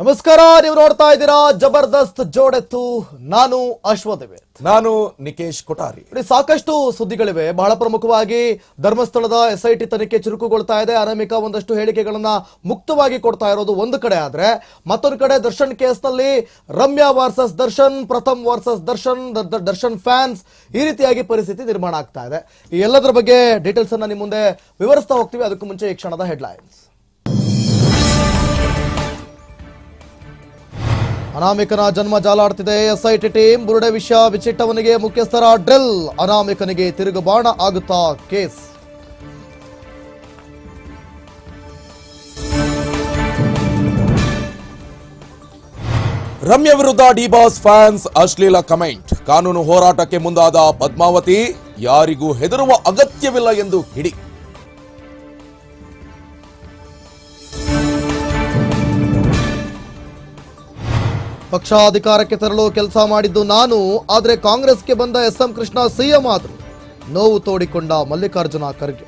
ನಮಸ್ಕಾರ ನೀವು ನೋಡ್ತಾ ಇದ್ದೀರಾ ಜಬರ್ದಸ್ತ್ ಜೋಡೆತ್ತು. ನಾನು ಅಶ್ವದೇವೆ ನಾನು ನಿಕೇಶ್ ಕೊಠಾರಿ. ನೋಡಿ ಸಾಕಷ್ಟು ಸುದ್ದಿಗಳಿವೆ. ಬಹಳ ಪ್ರಮುಖವಾಗಿ ಧರ್ಮಸ್ಥಳದ ಎಸ್ಐಟಿ ತನಿಖೆ ಚುರುಕುಗೊಳ್ತಾ ಇದೆ. ಅನಾಮಿಕ ಒಂದಷ್ಟು ಹೇಳಿಕೆಗಳನ್ನ ಮುಕ್ತವಾಗಿ ಕೊಡ್ತಾ ಇರೋದು ಒಂದು ಕಡೆ ಆದ್ರೆ ಮತ್ತೊಂದು ಕಡೆ ದರ್ಶನ್ ಕೇಸ್ನಲ್ಲಿ Ramya versus Darshan Pratham versus Darshan Darshan fans ಈ ರೀತಿಯಾಗಿ ಪರಿಸ್ಥಿತಿ ನಿರ್ಮಾಣ ಆಗ್ತಾ ಇದೆ. ಈ ಎಲ್ಲದರ ಬಗ್ಗೆ ಡೀಟೇಲ್ಸ್ ಅನ್ನ ನಿಮ್ಮ ಮುಂದೆ ವಿವರಿಸ್ತಾ ಹೋಗ್ತೀವಿ. ಅದಕ್ಕೂ ಮುಂಚೆ ಈ ಕ್ಷಣದ ಹೆಡ್ಲೈನ್ಸ್. ಅನಾಮಿಕನ ಜನ್ಮ ಜಾಲಾಡ್ತಿದೆ ಎಸ್ಐಟಿ ಟೀಮ್. ಬುರುಡೆ ವಿಷಯ ವಿಚಿಟ್ಟವನಿಗೆ ಮುಖ್ಯಸ್ಥರ ಡ್ರಿಲ್. ಅನಾಮಿಕನಿಗೆ ತಿರುಗುಬಾಣ ಆಗುತ್ತಾ ಕೇಸ್. ರಮ್ಯ ವಿರುದ್ಧ ಡಿಬಾಸ್ ಫ್ಯಾನ್ಸ್ ಅಶ್ಲೀಲ ಕಮೆಂಟ್. ಕಾನೂನು ಹೋರಾಟಕ್ಕೆ ಮುಂದಾದ ಪದ್ಮಾವತಿ, ಯಾರಿಗೂ ಹೆದರುವ ಅಗತ್ಯವಿಲ್ಲ ಎಂದು ಹಿಡಿ ಪಕ್ಷ ಅಧಿಕಾರಕ್ಕೆ ತರಲು ಕೆಲಸ ಮಾಡಿದ್ದು ನಾನು, ಆದರೆ ಕಾಂಗ್ರೆಸ್ಗೆ ಬಂದ ಎಸ್ ಎಂ ಕೃಷ್ಣ ಸಿಎಂ ಆದರು. ನೋವು ತೋಡಿಕೊಂಡ ಮಲ್ಲಿಕಾರ್ಜುನ ಖರ್ಗೆ.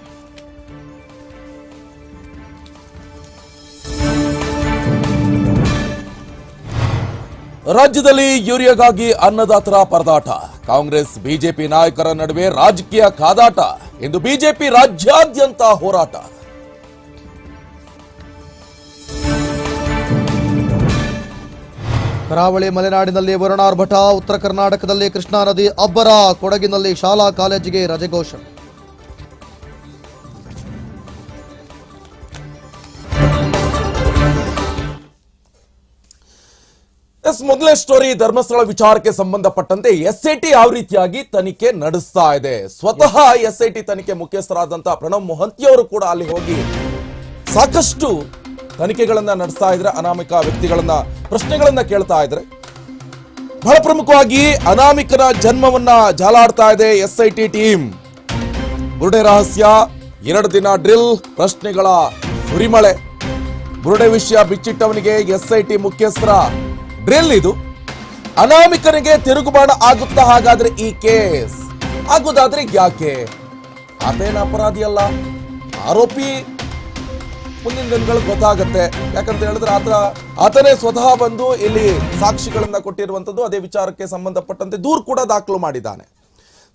ರಾಜ್ಯದಲ್ಲಿ ಯೂರಿಯಾಗಾಗಿ ಅನ್ನದಾತರ ಪರದಾಟ. ಕಾಂಗ್ರೆಸ್, ಬಿಜೆಪಿ ನಾಯಕರ ನಡುವೆ ರಾಜಕೀಯ ಕಾದಾಟ. ಎಂದು ಬಿಜೆಪಿ ರಾಜ್ಯಾದ್ಯಂತ ಹೋರಾಟ. ಕರಾವಳಿ ಮಲೆನಾಡಿನಲ್ಲಿ ವರುಣಾರ್ಭಟ ಉತ್ತರ ಕರ್ನಾಟಕದಲ್ಲಿ ಕೃಷ್ಣಾ ನದಿ ಅಬ್ಬರ, ಕೊಡಗಿನಲ್ಲಿ ಶಾಲಾ ಕಾಲೇಜಿಗೆ ರಜೆ ಘೋಷಣೆ. ಎಸ್ ಮೊದಲನೇ ಸ್ಟೋರಿ ಧರ್ಮಸ್ಥಳ ವಿಚಾರಕ್ಕೆ ಸಂಬಂಧಪಟ್ಟಂತೆ ಎಸ್ ಐ ಟಿ ಯಾವ ರೀತಿಯಾಗಿ ತನಿಖೆ ನಡೆಸ್ತಾ ಇದೆ? ಸ್ವತಃ ಎಸ್ ಐ ಟಿ ತನಿಖೆ ಮುಖ್ಯಸ್ಥರಾದಂತಹ ಪ್ರಣವ್ ಮೊಹಂತಿಯವರು ಕೂಡ ಅಲ್ಲಿ ಹೋಗಿ ಸಾಕಷ್ಟು ತನಿಖೆಗಳನ್ನ ನಡೆಸ್ತಾ ಇದ್ರೆ, ಅನಾಮಿಕ ವ್ಯಕ್ತಿಗಳನ್ನ, ಪ್ರಶ್ನೆಗಳನ್ನ ಕೇಳ್ತಾ ಇದ್ರೆ, ಬಹಳ ಪ್ರಮುಖವಾಗಿ ಅನಾಮಿಕನ ಜನ್ಮವನ್ನ ಜಾಲಾಡ್ತಾ ಇದೆ ಎಸ್ ಐ ಟಿ ಟೀಮ್. ಬುರುಡೆ ರಹಸ್ಯ, ಎರಡು ದಿನ ಡ್ರಿಲ್, ಪ್ರಶ್ನೆಗಳ ಸುರಿಮಳೆ. ಬುರುಡೆ ವಿಷಯ ಬಿಚ್ಚಿಟ್ಟವನಿಗೆ ಎಸ್ ಐ ಟಿ ಮುಖ್ಯಸ್ಥರ ಡ್ರಿಲ್ ಇದು. ಅನಾಮಿಕನಿಗೆ ತಿರುಗುಬಾಣ ಆಗುತ್ತಾ ಹಾಗಾದ್ರೆ ಈ ಕೇಸ್? ಆಗುದಾದ್ರೆ ಯಾಕೆ? ಆತೇನ ಅಪರಾಧಿ ಅಲ್ಲ ಆರೋಪಿ ಮುಂದಿನ ದಿನಗಳು ಗೊತ್ತಾಗುತ್ತೆ. ಯಾಕಂತ ಹೇಳಿದ್ರೆ ಆತ, ಆತನೇ ಸ್ವತಃ ಬಂದು ಇಲ್ಲಿ ಸಾಕ್ಷಿಗಳನ್ನ ಕೊಟ್ಟಿರುವಂತದ್ದು ಅದೇ ವಿಚಾರಕ್ಕೆ ಸಂಬಂಧಪಟ್ಟಂತೆ ದೂರು ಕೂಡ ದಾಖಲು ಮಾಡಿದ್ದಾನೆ.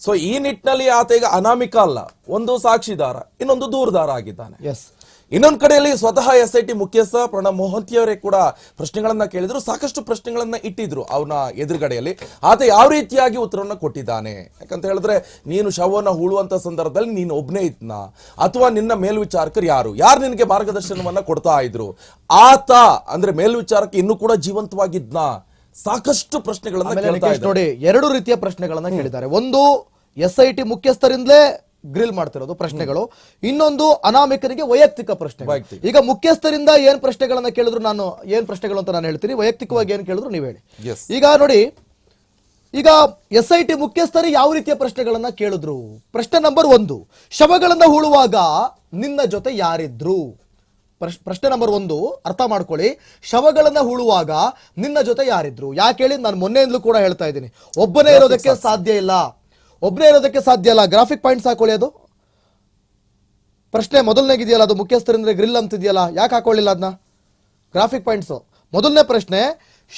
ಸೊ ಈ ನಿಟ್ಟಿನಲ್ಲಿ ಆತ ಈಗ ಅನಾಮಿಕ ಅಲ್ಲ. ಒಂದು ಸಾಕ್ಷಿದಾರ, ಇನ್ನೊಂದು ದೂರದಾರ ಆಗಿದ್ದಾನೆ. ಎಸ್ ಇನ್ನೊಂದು ಕಡೆಯಲ್ಲಿ ಸ್ವತಃ ಎಸ್ ಐ ಟಿ ಮುಖ್ಯಸ್ಥ ಪ್ರಣಬ್ ಮೊಹಂತಿಯವರೇ ಕೂಡ ಪ್ರಶ್ನೆಗಳನ್ನ ಕೇಳಿದ್ರು ಸಾಕಷ್ಟು ಪ್ರಶ್ನೆಗಳನ್ನ ಇಟ್ಟಿದ್ರು ಅವನ ಎದುರುಗಡೆಯಲ್ಲಿ. ಆತ ಯಾವ ರೀತಿಯಾಗಿ ಉತ್ತರವನ್ನ ಕೊಟ್ಟಿದ್ದಾನೆ? ಯಾಕಂತ ಹೇಳಿದ್ರೆ ನೀನು ಶವವನ್ನ ಹೂಳುವಂತ ಸಂದರ್ಭದಲ್ಲಿ ನೀನು ಒಬ್ಬನೇ ಇದ್ನ. ಅಥವಾ ನಿನ್ನ ಮೇಲ್ವಿಚಾರಕರು ಯಾರು? ಯಾರು ನಿನಗೆ ಮಾರ್ಗದರ್ಶನವನ್ನ ಕೊಡ್ತಾ ಇದ್ರು? ಆತ ಅಂದ್ರೆ ಮೇಲ್ವಿಚಾರಕ ಇನ್ನು ಕೂಡ ಜೀವಂತವಾಗಿದ್ನ? ಸಾಕಷ್ಟು ಪ್ರಶ್ನೆಗಳನ್ನ. ನೋಡಿ ಎರಡು ರೀತಿಯ ಪ್ರಶ್ನೆಗಳನ್ನ ಕೇಳಿದ್ದಾರೆ. ಒಂದು ಎಸ್ ಐ ಟಿ ಮುಖ್ಯಸ್ಥರಿಂದಲೇ ಗ್ರಿಲ್ ಮಾಡ್ತಿರೋದು ಪ್ರಶ್ನೆಗಳು. ಇನ್ನೊಂದು ಅನಾಮಿಕರಿಗೆ ವೈಯಕ್ತಿಕ ಪ್ರಶ್ನೆ ಈಗ ಮುಖ್ಯಸ್ಥರಿಂದ ಏನ್ ಪ್ರಶ್ನೆಗಳನ್ನ ಕೇಳಿದ್ರು ನಾನು ಏನ್ ಪ್ರಶ್ನೆಗಳು ಅಂತ ನಾನು ಹೇಳ್ತೀನಿ. ವೈಯಕ್ತಿಕವಾಗಿ ಏನ್ ಕೇಳಿದ್ರು ನೀವು ಹೇಳಿ. ಈಗ ನೋಡಿ ಈಗ ಎಸ್ ಐ ಟಿ ಮುಖ್ಯಸ್ಥರು ಯಾವ ರೀತಿಯ ಪ್ರಶ್ನೆಗಳನ್ನ ಕೇಳಿದ್ರು? ಪ್ರಶ್ನೆ ನಂಬರ್ ಒಂದು ಶವಗಳನ್ನ ಹೂಳುವಾಗ ನಿನ್ನ ಜೊತೆ ಯಾರಿದ್ರು? ಪ್ರಶ್- ಪ್ರಶ್ನೆ ನಂಬರ್ ಒಂದು ಅರ್ಥ ಮಾಡ್ಕೊಳ್ಳಿ. ಶವಗಳನ್ನ ಹೂಳುವಾಗ ನಿನ್ನ ಜೊತೆ ಯಾರಿದ್ರು? ಯಾಕೆ ಹೇಳಿ? ನಾನು ಮೊನ್ನೆಯಿಂದಲೂ ಕೂಡ ಹೇಳ್ತಾ ಇದ್ದೀನಿ. ಒಬ್ಬನೇ ಇರೋದಕ್ಕೆ ಸಾಧ್ಯ ಇಲ್ಲ. ಒಬ್ಬನೇ ಇರೋದಕ್ಕೆ ಸಾಧ್ಯ ಅಲ್ಲ. ಗ್ರಾಫಿಕ್ ಪಾಯಿಂಟ್ಸ್ ಹಾಕೊಳ್ಳಿ ಅದು. ಪ್ರಶ್ನೆ ಮೊದಲನೇಗಿದೆಯಲ್ಲ ಅದು ಮುಖ್ಯಸ್ಥರಿಂದ ಗ್ರಿಲ್ ಅಂತಿದೆಯಲ್ಲ ಯಾಕೆ ಹಾಕೊಳ್ಳಿಲ್ಲ ಅದನ್ನ ಗ್ರಾಫಿಕ್ ಪಾಯಿಂಟ್ಸ್. ಮೊದಲನೇ ಪ್ರಶ್ನೆ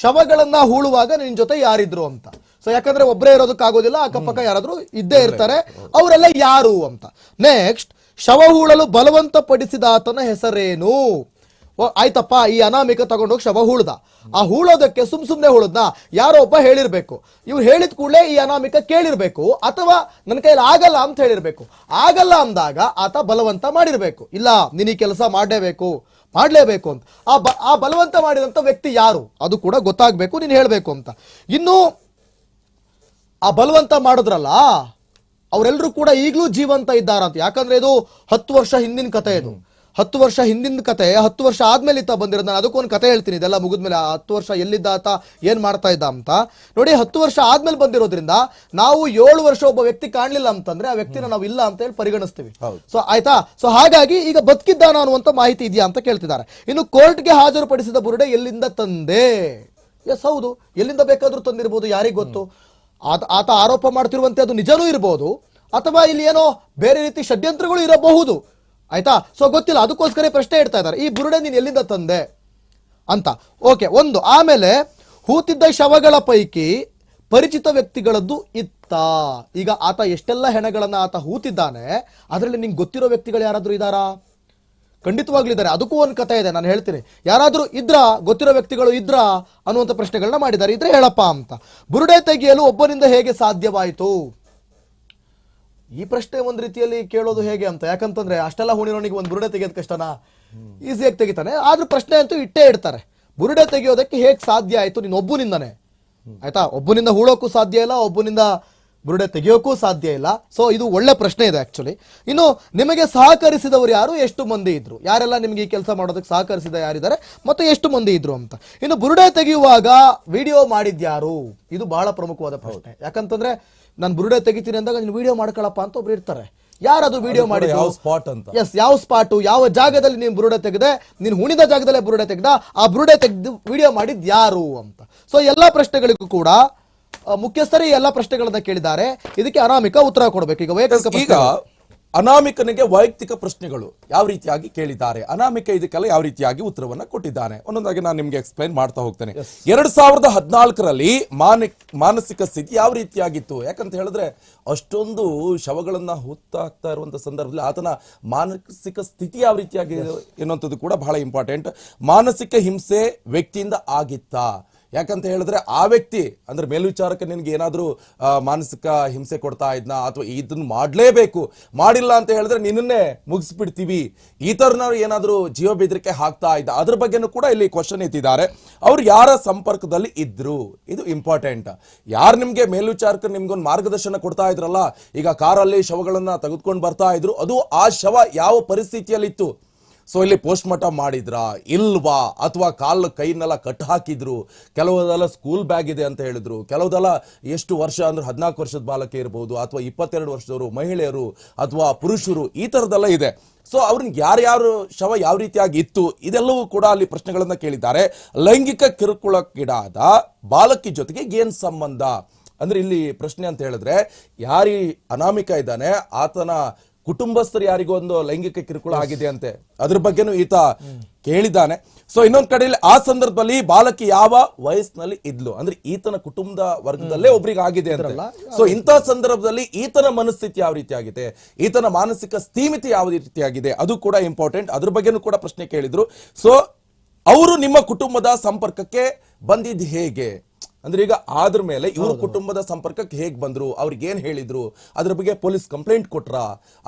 ಶವಗಳನ್ನ ಹೂಳುವಾಗ ನಿನ್ ಜೊತೆ ಯಾರಿದ್ರು ಅಂತ. ಸೊ ಯಾಕಂದ್ರೆ ಒಬ್ಬರೇ ಇರೋದಕ್ಕಾಗೋದಿಲ್ಲ ಅಕ್ಕಪಕ್ಕ ಯಾರಾದರೂ ಇದ್ದೇ ಇರ್ತಾರೆ. ಅವರೆಲ್ಲ ಯಾರು ಅಂತ. ನೆಕ್ಸ್ಟ್ ಶವ ಹೂಳಲು ಬಲವಂತ ಪಡಿಸಿದ ಆತನ ಹೆಸರೇನು? ಆಯ್ತಪ್ಪ, ಈ ಅನಾಮಿಕ ತಗೊಂಡೋಗಿ ಶವ ಹೂಳ್ದ. ಆ ಹೂಳೋದಕ್ಕೆ ಸುಮ್ ಸುಮ್ನೆ ಹೂಳದ್ನ ಯಾರೋ ಒಬ್ಬ ಹೇಳಿರ್ಬೇಕು. ಇವ್ರು ಹೇಳಿದ ಕೂಡಲೇ ಈ ಅನಾಮಿಕ ಕೇಳಿರ್ಬೇಕು, ಅಥವಾ ನನ್ನ ಕೈಯಲ್ಲಿ ಆಗಲ್ಲ ಅಂತ ಹೇಳಿರ್ಬೇಕು. ಆಗಲ್ಲ ಅಂದಾಗ ಆತ ಬಲವಂತ ಮಾಡಿರ್ಬೇಕು. ಇಲ್ಲ, ನೀನ್ ಈ ಕೆಲಸ ಮಾಡಲೇಬೇಕು ಮಾಡಲೇಬೇಕು ಅಂತ. ಆ ಬ, ಆ ಬಲವಂತ ಮಾಡಿದಂಥ ವ್ಯಕ್ತಿ ಯಾರು? ಅದು ಕೂಡ ಗೊತ್ತಾಗಬೇಕು, ನೀನು ಹೇಳಬೇಕು ಅಂತ. ಇನ್ನು ಆ ಬಲವಂತ ಮಾಡಿದ್ರಲ್ಲ ಅವರೆಲ್ಲರೂ ಕೂಡ ಈಗಲೂ ಜೀವಂತ ಇದ್ದಾರಂತ. ಯಾಕಂದ್ರೆ ಇದು ಹತ್ತು ವರ್ಷ ಹಿಂದಿನ ಕತೆ ಇದು. ಹತ್ತು ವರ್ಷ ಹಿಂದಿನ ಕತೆ ಹತ್ತು ವರ್ಷ ಆದ್ಮೇಲೆ ಇತ್ತ ಬಂದಿರೋದು ನಾನು ಅದಕ್ಕೊಂದು ಕತೆ ಹೇಳ್ತೀನಿ. ಇದೆಲ್ಲ ಮುಗಿದ್ಮೇಲೆ ಹತ್ತು ವರ್ಷ ಎಲ್ಲಿದ್ದ ಆತ ಏನ್ ಮಾಡ್ತಾ ಇದ್ದ ಅಂತ. ನೋಡಿ ಹತ್ತು ವರ್ಷ ಆದ್ಮೇಲೆ ಬಂದಿರೋದ್ರಿಂದ ನಾವು ಏಳು ವರ್ಷ ಒಬ್ಬ ವ್ಯಕ್ತಿ ಕಾಣಲಿಲ್ಲ ಅಂತಂದ್ರೆ ಆ ವ್ಯಕ್ತಿನ ನಾವು ಇಲ್ಲ ಅಂತ ಹೇಳಿ ಪರಿಗಣಿಸ್ತೀವಿ. ಸೊ ಆಯ್ತಾ? ಸೊ ಹಾಗಾಗಿ ಈಗ ಬದುಕಿದ್ದಾನ ಅನ್ನುವಂಥ ಮಾಹಿತಿ ಇದೆಯಾ ಅಂತ ಕೇಳ್ತಿದ್ದಾರೆ. ಇನ್ನು ಕೋರ್ಟ್ಗೆ ಹಾಜರುಪಡಿಸಿದ ಬುರುಡೆ ಎಲ್ಲಿಂದ ತಂದೆ? ಎಸ್ ಹೌದು. ಎಲ್ಲಿಂದ ಬೇಕಾದ್ರೂ ತಂದಿರ್ಬೋದು ಯಾರಿಗೆ ಗೊತ್ತು? ಆತ ಆತ ಆರೋಪ ಮಾಡ್ತಿರುವಂತೆ ಅದು ನಿಜನೂ ಇರಬಹುದು ಅಥವಾ ಇಲ್ಲಿ ಏನೋ ಬೇರೆ ರೀತಿ ಷಡ್ಯಂತ್ರಗಳು ಇರಬಹುದು. ಆಯ್ತಾ? ಸೊ ಗೊತ್ತಿಲ್ಲ. ಅದಕ್ಕೋಸ್ಕರ ಪ್ರಶ್ನೆ ಇಡ್ತಾ ಇದ್ದಾರೆ. ಈ ಬುರುಡೆ ನೀನು ಎಲ್ಲಿಂದ ತಂದೆ? ಅಂತ. ಓಕೆ ಒಂದು. ಆಮೇಲೆ, ಹೂತಿದ್ದ ಶವಗಳ ಪೈಕಿ ಪರಿಚಿತ ವ್ಯಕ್ತಿಗಳದ್ದು ಇತ್ತ. ಈಗ ಆತ ಎಷ್ಟೆಲ್ಲ ಹೆಣಗಳನ್ನ ಆತ ಹೂತಿದ್ದಾನೆ, ಅದರಲ್ಲಿ ನಿಂಗೆ ಗೊತ್ತಿರೋ ವ್ಯಕ್ತಿಗಳು ಯಾರಾದರೂ ಇದ್ದಾರಾ? ಖಂಡಿತವಾಗ್ಲಿದ್ದಾರೆ. ಅದಕ್ಕೂ ಒಂದು ಕಥೆ ಇದೆ. ನಾನು ಹೇಳ್ತೀನಿ. ಯಾರಾದರೂ ಇದ್ರ? ಗೊತ್ತಿರೋ ವ್ಯಕ್ತಿಗಳು ಇದ್ರ? ಅನ್ನುವಂಥ ಪ್ರಶ್ನೆಗಳನ್ನ ಮಾಡಿದ್ದಾರೆ. ಇದ್ರೆ ಹೇಳಪ್ಪ ಅಂತ. ಬುರುಡೆ ತೆಗೆಯಲು ಒಬ್ಬನಿಂದ ಹೇಗೆ ಸಾಧ್ಯವಾಯಿತು? ಈ ಪ್ರಶ್ನೆ ಒಂದ್ ರೀತಿಯಲ್ಲಿ ಕೇಳೋದು ಹೇಗೆ ಅಂತ? ಯಾಕಂತಂದ್ರೆ ಅಷ್ಟೆಲ್ಲ ಹುಣಿರೋನಿಗೆ ಒಂದು ಬುರುಡೆ ತೆಗೆಯೋದು ಕಷ್ಟನಾ ಈಸಿಯಾಗಿ ತೆಗಿತಾನೆ. ಆದ್ರೂ ಪ್ರಶ್ನೆ ಅಂತೂ ಇಟ್ಟೇ ಇಡ್ತಾರೆ. ಬುರುಡೆ ತೆಗೆಯೋದಕ್ಕೆ ಹೇಗೆ ಸಾಧ್ಯ ಆಯ್ತು? ನೀನು ಒಬ್ಬನಿಂದಾನೆ. ಆಯ್ತಾ? ಒಬ್ಬನಿಂದ ಹೂಳೋಕ್ಕೂ ಸಾಧ್ಯ ಇಲ್ಲ, ಒಬ್ಬನಿಂದ ಬುರುಡೆ ತೆಗೆಯೋಕ್ಕೂ ಸಾಧ್ಯ ಇಲ್ಲ. ಸೊ ಇದು ಒಳ್ಳೆ ಪ್ರಶ್ನೆ ಇದೆ ಆಕ್ಚುಲಿ ಇನ್ನು ನಿಮಗೆ ಸಹಕರಿಸಿದವರು ಯಾರು? ಎಷ್ಟು ಮಂದಿ ಇದ್ರು? ಯಾರೆಲ್ಲ ನಿಮಗೆ ಈ ಕೆಲಸ ಮಾಡೋದಕ್ಕೆ ಸಹಕರಿಸಿದ ಯಾರಿದ್ದಾರೆ? ಮತ್ತು ಎಷ್ಟು ಮಂದಿ ಇದ್ರು ಅಂತ. ಇನ್ನು ಬುರುಡೆ ತೆಗೆಯುವಾಗ ವಿಡಿಯೋ ಮಾಡಿದ್ಯಾರು? ಇದು ಬಹಳ ಪ್ರಮುಖವಾದ ಪ್ರಶ್ನೆ. ಯಾಕಂತಂದ್ರೆ ನಾನು ಬುರುಡೆ ತೆಗಿತೀನಿ ಅಂದಾಗ ನೀನು ವಿಡಿಯೋ ಮಾಡ್ಕೊಳಪ್ಪ ಅಂತ ಒಬ್ರು ಇರ್ತಾರೆ. ಯಾರದು ವಿಡಿಯೋ ಮಾಡಿ ಯಾವ ಸ್ಪಾಟ್ ಅಂತ. ಎಸ್ ಯಾವ ಸ್ಪಾಟು ಯಾವ ಜಾಗದಲ್ಲಿ ನೀನು ಬುರುಡೆ ತೆಗೆದೆ? ನೀನು ಹುಣಿದ ಜಾಗದಲ್ಲೇ ಬುರುಡೆ ತೆಗೆದ? ಆ ಬುರುಡೆ ತೆಗೆದು ವಿಡಿಯೋ ಮಾಡಿದ್ ಯಾರು ಅಂತ. ಸೊ ಎಲ್ಲಾ ಪ್ರಶ್ನೆಗಳಿಗೂ ಕೂಡ ಮುಖ್ಯಸ್ಥರೇ ಎಲ್ಲ ಪ್ರಶ್ನೆಗಳನ್ನ ಕೇಳಿದ್ದಾರೆ. ಇದಕ್ಕೆ ಅನಾಮಿಕ ಉತ್ತರ ಕೊಡಬೇಕು. ಈಗ ವೈಯಕ್ತಿಕ ಈಗ ಅನಾಮಿಕನಿಗೆ ವೈಯಕ್ತಿಕ ಪ್ರಶ್ನೆಗಳು ಯಾವ ರೀತಿಯಾಗಿ ಕೇಳಿದ್ದಾರೆ? ಅನಾಮಿಕ ಇದಕ್ಕೆಲ್ಲ ಯಾವ ರೀತಿಯಾಗಿ ಉತ್ತರವನ್ನು ಕೊಟ್ಟಿದ್ದಾನೆ? ಒಂದೊಂದಾಗಿ ನಾನು ನಿಮಗೆ ಎಕ್ಸ್ಪ್ಲೈನ್ ಮಾಡ್ತಾ ಹೋಗ್ತೇನೆ. ಎರಡ್ ಸಾವಿರದ ಹದಿನಾಲ್ಕರಲ್ಲಿ ಮಾನಿಕ್ ಮಾನಸಿಕ ಸ್ಥಿತಿ ಯಾವ ರೀತಿಯಾಗಿತ್ತು? ಯಾಕಂತ ಹೇಳಿದ್ರೆ ಅಷ್ಟೊಂದು ಶವಗಳನ್ನ ಹುತ್ತಾಕ್ತಾ ಇರುವಂತ ಸಂದರ್ಭದಲ್ಲಿ ಆತನ ಮಾನಸಿಕ ಸ್ಥಿತಿ ಯಾವ ರೀತಿಯಾಗಿ ಎನ್ನುವಂಥದ್ದು ಕೂಡ ಬಹಳ ಇಂಪಾರ್ಟೆಂಟ್ ಮಾನಸಿಕ ಹಿಂಸೆ ವ್ಯಕ್ತಿಯಿಂದ ಆಗಿತ್ತಾ? ಯಾಕಂತ ಹೇಳಿದ್ರೆ ಆ ವ್ಯಕ್ತಿ ಅಂದ್ರೆ ಮೇಲ್ವಿಚಾರಕ ನಿನ್ಗೆ ಏನಾದ್ರೂ ಮಾನಸಿಕ ಹಿಂಸೆ ಕೊಡ್ತಾ ಇದ್ನ ಅಥವಾ ಇದನ್ನ ಮಾಡಲೇಬೇಕು, ಮಾಡಿಲ್ಲ ಅಂತ ಹೇಳಿದ್ರೆ ನಿನ್ನನ್ನೇ ಮುಗಿಸ್ಬಿಡ್ತೀವಿ. ಈ ತರನವ್ರು ಏನಾದರೂ ಜೀವ ಬೆದರಿಕೆ ಹಾಕ್ತಾ ಇದ್ದ, ಅದ್ರ ಬಗ್ಗೆನೂ ಕೂಡ ಇಲ್ಲಿ ಕ್ವಶನ್ ಎತ್ತಿದ್ದಾರೆ. ಅವ್ರು ಯಾರ ಸಂಪರ್ಕದಲ್ಲಿ ಇದ್ರು? ಇದು ಇಂಪಾರ್ಟೆಂಟ್ ಯಾರು ನಿಮ್ಗೆ ಮೇಲ್ವಿಚಾರಕ ನಿಮ್ಗೊಂದು ಮಾರ್ಗದರ್ಶನ ಕೊಡ್ತಾ ಇದ್ರಲ್ಲ, ಈಗ ಕಾರಲ್ಲಿ ಶವಗಳನ್ನ ತೆಗೆದುಕೊಂಡು ಬರ್ತಾ ಇದ್ರು, ಅದು ಆ ಶವ ಯಾವ ಪರಿಸ್ಥಿತಿಯಲ್ಲಿತ್ತು? ಸೊ ಇಲ್ಲಿ ಪೋಸ್ಟ್ ಮಾರ್ಟಮ್ ಮಾಡಿದ್ರಾ, ಇಲ್ವಾ? ಅಥವಾ ಕಾಲು ಕೈನೆಲ್ಲ ಕಟ್ ಹಾಕಿದ್ರು? ಕೆಲವುದೆಲ್ಲ ಸ್ಕೂಲ್ ಬ್ಯಾಗ್ ಇದೆ ಅಂತ ಹೇಳಿದ್ರು. ಕೆಲವುದೆಲ್ಲ ಎಷ್ಟು ವರ್ಷ ಅಂದ್ರೆ ಹದಿನಾಲ್ಕು ವರ್ಷದ ಬಾಲಕ ಇರ್ಬೋದು, ಅಥವಾ ಇಪ್ಪತ್ತೆರಡು ವರ್ಷದವರು ಮಹಿಳೆಯರು ಅಥವಾ ಪುರುಷರು, ಈ ಥರದ್ದೆಲ್ಲ ಇದೆ. ಸೊ ಅವ್ರಿಗೆ ಯಾರ್ಯಾರು ಶವ ಯಾವ ರೀತಿಯಾಗಿ ಇತ್ತು, ಇದೆಲ್ಲವೂ ಕೂಡ ಅಲ್ಲಿ ಪ್ರಶ್ನೆಗಳನ್ನು ಕೇಳಿದ್ದಾರೆ. ಲೈಂಗಿಕ ಕಿರುಕುಳಕ್ಕಿಡಾದ ಬಾಲಕಿ ಜೊತೆಗೆ ಏನ್ ಸಂಬಂಧ? ಅಂದ್ರೆ ಇಲ್ಲಿ ಪ್ರಶ್ನೆ ಅಂತ ಹೇಳಿದ್ರೆ, ಯಾರಿ ಅನಾಮಿಕ ಇದ್ದಾನೆ, ಆತನ ಕುಟುಂಬಸ್ಥರು ಯಾರಿಗೂ ಒಂದು ಲೈಂಗಿಕ ಕಿರುಕುಳ ಆಗಿದೆ ಅಂತೆ ಅದ್ರ ಬಗ್ಗೆನೂ ಈತ ಕೇಳಿದ್ದಾನೆ. ಸೊ ಇನ್ನೊಂದ್ ಕಡೆಯಲ್ಲಿ ಆ ಸಂದರ್ಭದಲ್ಲಿ ಬಾಲಕಿ ಯಾವ ವಯಸ್ಸಿನಲ್ಲಿ ಇದ್ಲು? ಅಂದ್ರೆ ಈತನ ಕುಟುಂಬದ ವರ್ಗದಲ್ಲೇ ಒಬ್ರಿಗೆ ಆಗಿದೆ ಅಂತ. ಸೊ ಇಂಥ ಸಂದರ್ಭದಲ್ಲಿ ಈತನ ಮನಸ್ಥಿತಿ ಯಾವ ರೀತಿ ಆಗಿದೆ ಈತನ ಮಾನಸಿಕ ಸ್ಥೀಮಿತಿ ಯಾವ ರೀತಿಯಾಗಿದೆ? ಅದು ಕೂಡ ಇಂಪಾರ್ಟೆಂಟ್ ಅದ್ರ ಬಗ್ಗೆನೂ ಕೂಡ ಪ್ರಶ್ನೆ ಕೇಳಿದ್ರು. ಸೊ ಅವರು ನಿಮ್ಮ ಕುಟುಂಬದ ಸಂಪರ್ಕಕ್ಕೆ ಬಂದಿದ್ದು ಹೇಗೆ? ಅಂದ್ರೆ ಈಗ ಆದ್ರ ಮೇಲೆ ಇವ್ರ ಕುಟುಂಬದ ಸಂಪರ್ಕಕ್ಕೆ ಹೇಗೆ ಬಂದ್ರು ಅವ್ರಿಗೆ ಏನ್ ಹೇಳಿದ್ರು ಅದ್ರ ಬಗ್ಗೆ ಪೊಲೀಸ್ ಕಂಪ್ಲೇಂಟ್ ಕೊಟ್ರ?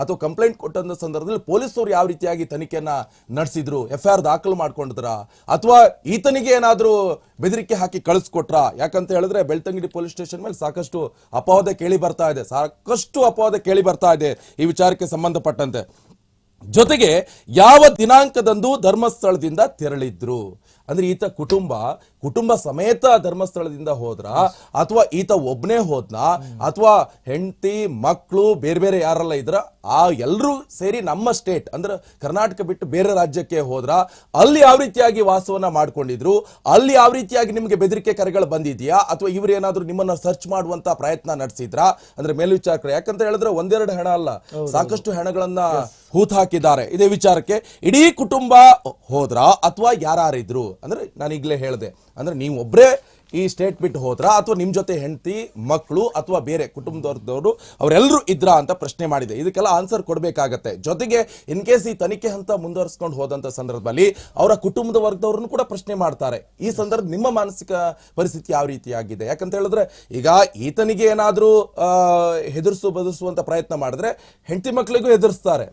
ಅಥವಾ ಕಂಪ್ಲೇಂಟ್ ಕೊಟ್ಟಂತ ಸಂದರ್ಭದಲ್ಲಿ ಪೊಲೀಸ್ ಅವ್ರು ಯಾವ ರೀತಿಯಾಗಿ ತನಿಖೆಯನ್ನ ನಡೆಸಿದ್ರು ಎಫ್ ಐ ಆರ್ ದಾಖಲು ಮಾಡ್ಕೊಂಡಿದ್ರ? ಅಥವಾ ಈತನಿಗೆ ಏನಾದ್ರೂ ಬೆದರಿಕೆ ಹಾಕಿ ಕಳಿಸ್ಕೊಟ್ರ? ಯಾಕಂತ ಹೇಳಿದ್ರೆ ಬೆಳ್ತಂಗಡಿ ಪೊಲೀಸ್ ಸ್ಟೇಷನ್ ಮೇಲೆ ಸಾಕಷ್ಟು ಅಪವಾದ ಕೇಳಿ ಬರ್ತಾ ಇದೆ ಸಾಕಷ್ಟು ಅಪವಾದ ಕೇಳಿ ಬರ್ತಾ ಇದೆ ಈ ವಿಚಾರಕ್ಕೆ ಸಂಬಂಧಪಟ್ಟಂತೆ. ಜೊತೆಗೆ ಯಾವ ದಿನಾಂಕದಂದು ಧರ್ಮಸ್ಥಳದಿಂದ ತೆರಳಿದ್ರು? ಅಂದ್ರೆ ಈತ ಕುಟುಂಬ ಕುಟುಂಬ ಸಮೇತ ಧರ್ಮಸ್ಥಳದಿಂದ ಹೋದ್ರ ಅಥವಾ ಈತ ಒಬ್ನೇ ಹೋದ್ನ ಅಥವಾ ಹೆಂಡತಿ ಮಕ್ಕಳು ಬೇರೆ ಬೇರೆ ಯಾರೆಲ್ಲ ಇದ್ರ ಆ ಎಲ್ಲರೂ ಸೇರಿ ನಮ್ಮ ಸ್ಟೇಟ್ ಅಂದ್ರೆ ಕರ್ನಾಟಕ ಬಿಟ್ಟು ಬೇರೆ ರಾಜ್ಯಕ್ಕೆ ಹೋದ್ರ ಅಲ್ಲಿ ಯಾವ ರೀತಿಯಾಗಿ ವಾಸವನ್ನ ಮಾಡ್ಕೊಂಡಿದ್ರು ಅಲ್ಲಿ ಯಾವ ರೀತಿಯಾಗಿ ನಿಮ್ಗೆ ಬೆದರಿಕೆ ಕರೆಗಳು ಬಂದಿದ್ಯಾ ಅಥವಾ ಇವ್ರು ಏನಾದ್ರು ನಿಮ್ಮನ್ನ ಸರ್ಚ್ ಮಾಡುವಂತ ಪ್ರಯತ್ನ ನಡೆಸಿದ್ರ ಅಂದ್ರೆ ಮೇಲ್ವಿಚಾರಕರು ಯಾಕಂತ ಹೇಳಿದ್ರೆ ಒಂದೆರಡು ಹೆಣ ಅಲ್ಲ ಸಾಕಷ್ಟು ಹೆಣಗಳನ್ನ ಹೂತ್ ಹಾಕಿದ್ದಾರೆ. ಇದೇ ವಿಚಾರಕ್ಕೆ ಇಡೀ ಕುಟುಂಬ ಹೋದ್ರ ಅಥವಾ ಯಾರಿದ್ರು ಅಂದ್ರೆ ನಾನು ಈಗಲೇ ಹೇಳಿದೆ, ಅಂದ್ರೆ ನೀವು ಒಬ್ರೇ ಈ ಸ್ಟೇಟ್ ಬಿಟ್ಟು ಹೋದ್ರ ಅಥವಾ ನಿಮ್ಮ ಜೊತೆ ಹೆಂಡತಿ ಮಕ್ಕಳು ಅಥವಾ ಬೇರೆ ಕುಟುಂಬದವ್ರದವರು ಅವರೆಲ್ಲರೂ ಇದ್ರಾ ಅಂತ ಪ್ರಶ್ನೆ ಮಾಡಿದೆ. ಇದಕ್ಕೆಲ್ಲ ಆನ್ಸರ್ ಕೊಡಬೇಕಾಗತ್ತೆ. ಜೊತೆಗೆ ಇನ್ ಕೇಸ್ ಈ ತನಿಖೆ ಹಂತ ಮುಂದುವರಿಸ್ಕೊಂಡು ಹೋದಂಥ ಸಂದರ್ಭದಲ್ಲಿ ಅವರ ಕುಟುಂಬದ ವರ್ಗದವ್ರನ್ನು ಕೂಡ ಪ್ರಶ್ನೆ ಮಾಡ್ತಾರೆ. ಈ ಸಂದರ್ಭ ನಿಮ್ಮ ಮಾನಸಿಕ ಪರಿಸ್ಥಿತಿ ಯಾವ ರೀತಿಯಾಗಿದೆ? ಯಾಕಂತ ಹೇಳಿದ್ರೆ ಈಗ ಈತನಿಗೆ ಏನಾದರೂ ಹೆದರಿಸು ಬದರ್ಸುವಂತ ಪ್ರಯತ್ನ ಮಾಡಿದ್ರೆ ಹೆಂಡತಿ ಮಕ್ಕಳಿಗೂ ಹೆದರ್ಸ್ತಾರೆ.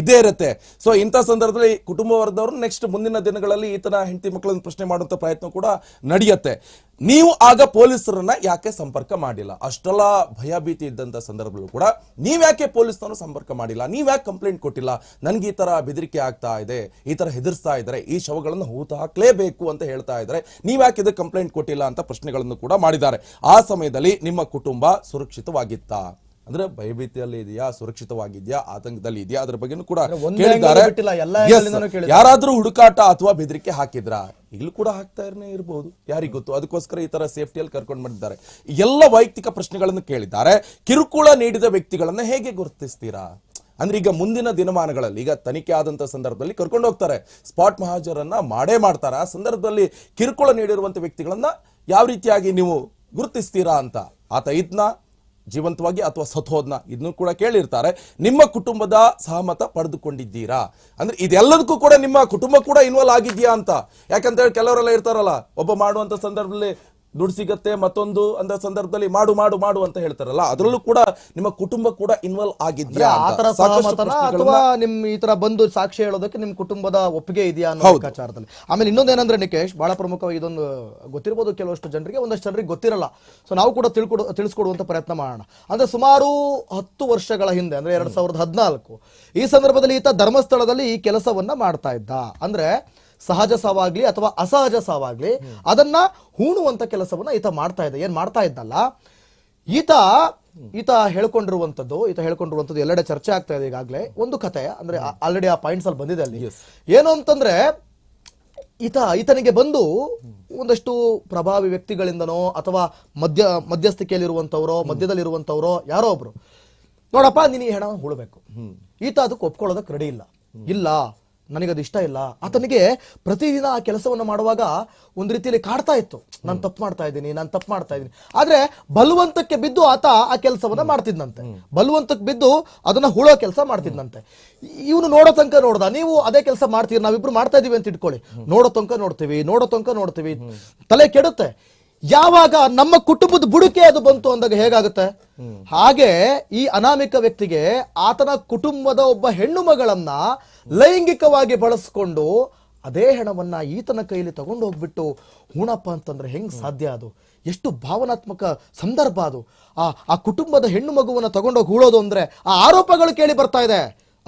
ಇದೇ ಇರುತ್ತೆ. ಸೊ ಇಂಥ ಸಂದರ್ಭದಲ್ಲಿ ಕುಟುಂಬ ವರ್ಗದವರು ನೆಕ್ಸ್ಟ್ ಮುಂದಿನ ದಿನಗಳಲ್ಲಿ ಈತನ ಹೆಂಡತಿ ಮಕ್ಕಳನ್ನು ಪ್ರಶ್ನೆ ಮಾಡುವಂಥ ಪ್ರಯತ್ನ ಕೂಡ ನಡೆಯುತ್ತೆ. ನೀವು ಆಗ ಪೊಲೀಸರನ್ನ ಯಾಕೆ ಸಂಪರ್ಕ ಮಾಡಿಲ್ಲ? ಅಷ್ಟೆಲ್ಲ ಭಯಭೀತಿ ಇದ್ದಂಥ ಸಂದರ್ಭದಲ್ಲೂ ಕೂಡ ನೀವು ಯಾಕೆ ಪೊಲೀಸ್ನವರು ಸಂಪರ್ಕ ಮಾಡಿಲ್ಲ? ನೀವು ಯಾಕೆ ಕಂಪ್ಲೇಂಟ್ ಕೊಟ್ಟಿಲ್ಲ? ನನಗೆ ಈ ಥರ ಬೆದರಿಕೆ ಆಗ್ತಾ ಇದೆ, ಈ ಥರ ಹೆದರ್ಸ್ತಾ ಇದ್ದಾರೆ, ಈ ಶವಗಳನ್ನು ಹೂತು ಹಾಕಲೇಬೇಕು ಅಂತ ಹೇಳ್ತಾ ಇದ್ದಾರೆ. ನೀವು ಯಾಕೆ ಇದಕ್ಕೆ ಕಂಪ್ಲೇಂಟ್ ಕೊಟ್ಟಿಲ್ಲ ಅಂತ ಪ್ರಶ್ನೆಗಳನ್ನು ಕೂಡ ಮಾಡಿದ್ದಾರೆ. ಆ ಸಮಯದಲ್ಲಿ ನಿಮ್ಮ ಕುಟುಂಬ ಸುರಕ್ಷಿತವಾಗಿತ್ತಾ? ಅಂದ್ರೆ ಭಯಭೀತಿಯಲ್ಲಿ ಇದೆಯಾ? ಸುರಕ್ಷಿತವಾಗಿದೆಯಾ? ಆತಂಕದಲ್ಲಿ ಇದೆಯಾ? ಅದ್ರ ಬಗ್ಗೆನೂ ಕೂಡ ಕೇಳಿದ್ದಾರೆ. ಯಾರಾದ್ರೂ ಹುಡುಕಾಟ ಅಥವಾ ಬೆದರಿಕೆ ಹಾಕಿದ್ರ? ಇಲ್ಲೂ ಕೂಡ ಹಾಕ್ತಾ ಇರನೇ ಇರಬಹುದು ಯಾರಿಗ್ ಗೊತ್ತು? ಅದಕ್ಕೋಸ್ಕರ ಈ ತರ ಸೇಫ್ಟಿಯಲ್ಲಿ ಕರ್ಕೊಂಡು ಬಂದಿದ್ದಾರೆ. ಎಲ್ಲ ವೈಯಕ್ತಿಕ ಪ್ರಶ್ನೆಗಳನ್ನು ಕೇಳಿದ್ದಾರೆ. ಕಿರುಕುಳ ನೀಡಿದ ವ್ಯಕ್ತಿಗಳನ್ನ ಹೇಗೆ ಗುರುತಿಸ್ತೀರಾ? ಅಂದ್ರೆ ಈಗ ಮುಂದಿನ ದಿನಮಾನಗಳಲ್ಲಿ ಈಗ ತನಿಖೆ ಆದಂತ ಸಂದರ್ಭದಲ್ಲಿ ಕರ್ಕೊಂಡು ಹೋಗ್ತಾರೆ. ಸ್ಪಾಟ್ ಮಹಾಜರನ್ನ ಮಾಡೇ ಮಾಡ್ತಾರೆ. ಆ ಸಂದರ್ಭದಲ್ಲಿ ಕಿರುಕುಳ ನೀಡಿರುವಂತ ವ್ಯಕ್ತಿಗಳನ್ನ ಯಾವ ರೀತಿಯಾಗಿ ನೀವು ಗುರುತಿಸ್ತೀರಾ ಅಂತ? ಆತ ಇದ್ನ? ಜೀವಂತವಾಗಿ ಅಥವಾ ಸತೋದ್ನ ಇದನ್ನು ಕೂಡ ಕೇಳಿರ್ತಾರೆ. ನಿಮ್ಮ ಕುಟುಂಬದ ಸಹಮತ ಪಡೆದುಕೊಂಡಿದ್ದೀರಾ? ಅಂದ್ರೆ ಇದೆಲ್ಲದಕ್ಕೂ ಕೂಡ ನಿಮ್ಮ ಕುಟುಂಬ ಕೂಡ ಇನ್ವಾಲ್ವ್ ಆಗಿದ್ಯಾ ಅಂತ? ಯಾಕಂತ ಹೇಳಿ ಕೆಲವರೆಲ್ಲ ಇರ್ತಾರಲ್ಲ, ಒಬ್ಬ ಮಾಡುವಂತ ಸಂದರ್ಭದಲ್ಲಿ ದುಡ್ಡು ಸಿಗತ್ತೆ ಮತ್ತೊಂದು ಅಂತ ಸಂದರ್ಭದಲ್ಲಿ ಮಾಡು ಮಾಡು ಮಾಡು ಅಂತ ಹೇಳ್ತಾರಲ್ಲ ಅದರಲ್ಲೂ ಕೂಡ ನಿಮ್ಮ ಕುಟುಂಬ ಕೂಡ ಇನ್ವಾಲ್ವ್ ಆಗಿದ್ರೆ ಅಥವಾ ನಿಮ್ ಈ ತರ ಬಂದು ಸಾಕ್ಷಿ ಹೇಳೋದಕ್ಕೆ ನಿಮ್ ಕುಟುಂಬದ ಒಪ್ಪಿಗೆ ಇದೆಯಾ ಅನ್ನೋ ಲೆಕ್ಕಾಚಾರದಲ್ಲಿ. ಆಮೇಲೆ ಇನ್ನೊಂದೇನಂದ್ರೆ ನಿಕೇಶ್ ಬಹಳ ಪ್ರಮುಖವಾಗಿ ಇದೊಂದು ಗೊತ್ತಿರ್ಬೋದು ಕೆಲವಷ್ಟು ಜನರಿಗೆ ಒಂದಷ್ಟು ಜನರಿಗೆ ಗೊತ್ತಿರಲ್ಲ. ಸೊ ನಾವು ಕೂಡ ತಿಳ್ಕೊಡು ತಿಳಿಸ್ಕೊಡುವಂತ ಪ್ರಯತ್ನ ಮಾಡೋಣ. ಅಂದ್ರೆ ಸುಮಾರು ಹತ್ತು ವರ್ಷಗಳ ಹಿಂದೆ ಅಂದ್ರೆ ಎರಡ್ ಸಾವಿರದ ಹದಿನಾಲ್ಕು ಈ ಸಂದರ್ಭದಲ್ಲಿ ಈತ ಧರ್ಮಸ್ಥಳದಲ್ಲಿ ಈ ಕೆಲಸವನ್ನ ಮಾಡ್ತಾ ಇದ್ದ. ಅಂದ್ರೆ ಸಹಜ ಸಾವಾಗ್ಲಿ ಅಥವಾ ಅಸಹಜ ಸಾವಾಗ್ಲಿ ಅದನ್ನ ಹೂಣುವಂತ ಕೆಲಸವನ್ನ ಈತ ಮಾಡ್ತಾ ಇದ್ದ. ಏನ್ ಮಾಡ್ತಾ ಇದ್ದಲ್ಲ? ಈತ ಈತ ಹೇಳ್ಕೊಂಡಿರುವಂತದ್ದು ಈತ ಹೇಳ್ಕೊಂಡಿರುವಂತದ್ದು ಎಲ್ಲೆಡೆ ಚರ್ಚೆ ಆಗ್ತಾ ಇದೆ ಈಗಾಗಲೇ. ಒಂದು ಕತೆ ಅಂದ್ರೆ ಆಲ್ರೆಡಿ ಆ ಪಾಯಿಂಟ್ಸ್ ಅಲ್ಲಿ ಬಂದಿದೆ ಅಲ್ಲಿ. ಏನು ಅಂತಂದ್ರೆ ಈತ ಈತನಿಗೆ ಬಂದು ಒಂದಷ್ಟು ಪ್ರಭಾವಿ ವ್ಯಕ್ತಿಗಳಿಂದನೋ ಅಥವಾ ಮಧ್ಯ ಮಧ್ಯಸ್ಥಿಕೆಯಲ್ಲಿರುವಂಥವ್ರೋ ಮಧ್ಯದಲ್ಲಿರುವಂಥವ್ರೋ ಯಾರೋ ಒಬ್ರು ನೋಡಪ್ಪ ನೀನು ಈ ಹೆಣ ಹುಳಬೇಕು. ಈತ ಅದಕ್ಕೆ ಒಪ್ಕೊಳ್ಳೋದಕ್ಕೆ ರೆಡಿ ಇಲ್ಲ. ಇಲ್ಲ. ನನಗದು ಇಷ್ಟ ಇಲ್ಲ. ಆತನಿಗೆ ಪ್ರತಿದಿನ ಆ ಕೆಲಸವನ್ನು ಮಾಡುವಾಗ ಒಂದು ರೀತಿಯಲ್ಲಿ ಕಾಡ್ತಾ ಇತ್ತು. ನಾನು ತಪ್ಪು ಮಾಡ್ತಾ ಇದ್ದೀನಿ, ನಾನು ತಪ್ಪು ಮಾಡ್ತಾ ಇದ್ದೀನಿ. ಆದರೆ ಬಲವಂತಕ್ಕೆ ಬಿದ್ದು ಆತ ಆ ಕೆಲಸವನ್ನು ಮಾಡ್ತಿದ್ದಂತೆ ಬಲವಂತಕ್ಕೆ ಬಿದ್ದು ಅದನ್ನು ಹುಳೋ ಕೆಲಸ ಮಾಡ್ತಿದ್ದಂತೆ ಇವನು ನೋಡೋ ತನಕ ನೋಡ್ದ, ನೀವು ಅದೇ ಕೆಲಸ ಮಾಡ್ತೀರಿ, ನಾವಿಬ್ರು ಮಾಡ್ತಾ ಇದ್ದೀವಿ ಅಂತ ಇಟ್ಕೊಳ್ಳಿ. ನೋಡೋ ತನಕ ನೋಡ್ತೀವಿ, ನೋಡೋ ತನಕ ನೋಡ್ತೀವಿ. ತಲೆ ಕೆಡುತ್ತೆ. ಯಾವಾಗ ನಮ್ಮ ಕುಟುಂಬದ ಬುಡಕೆ ಅದು ಬಂತು ಅಂದಾಗ ಹೇಗಾಗುತ್ತೆ? ಹಾಗೆ ಈ ಅನಾಮಿಕ ವ್ಯಕ್ತಿಗೆ ಆತನ ಕುಟುಂಬದ ಒಬ್ಬ ಹೆಣ್ಣು ಮಗಳನ್ನ ಲೈಂಗಿಕವಾಗಿ ಬಳಸ್ಕೊಂಡು ಅದೇ ಹೆಣವನ್ನ ಈತನ ಕೈಲಿ ತಗೊಂಡು ಹೋಗ್ಬಿಟ್ಟು ಹೂಣಪ್ಪ ಅಂತಂದ್ರೆ ಹೆಂಗ್ ಸಾಧ್ಯ ಅದು? ಎಷ್ಟು ಭಾವನಾತ್ಮಕ ಸಂದರ್ಭ ಅದು. ಆ ಆ ಕುಟುಂಬದ ಹೆಣ್ಣು ಮಗುವನ್ನ ತಗೊಂಡೋಗಿ ಹೂಳೋದು ಅಂದ್ರೆ ಆ ಆರೋಪಗಳು ಕೇಳಿ ಬರ್ತಾ ಇದೆ.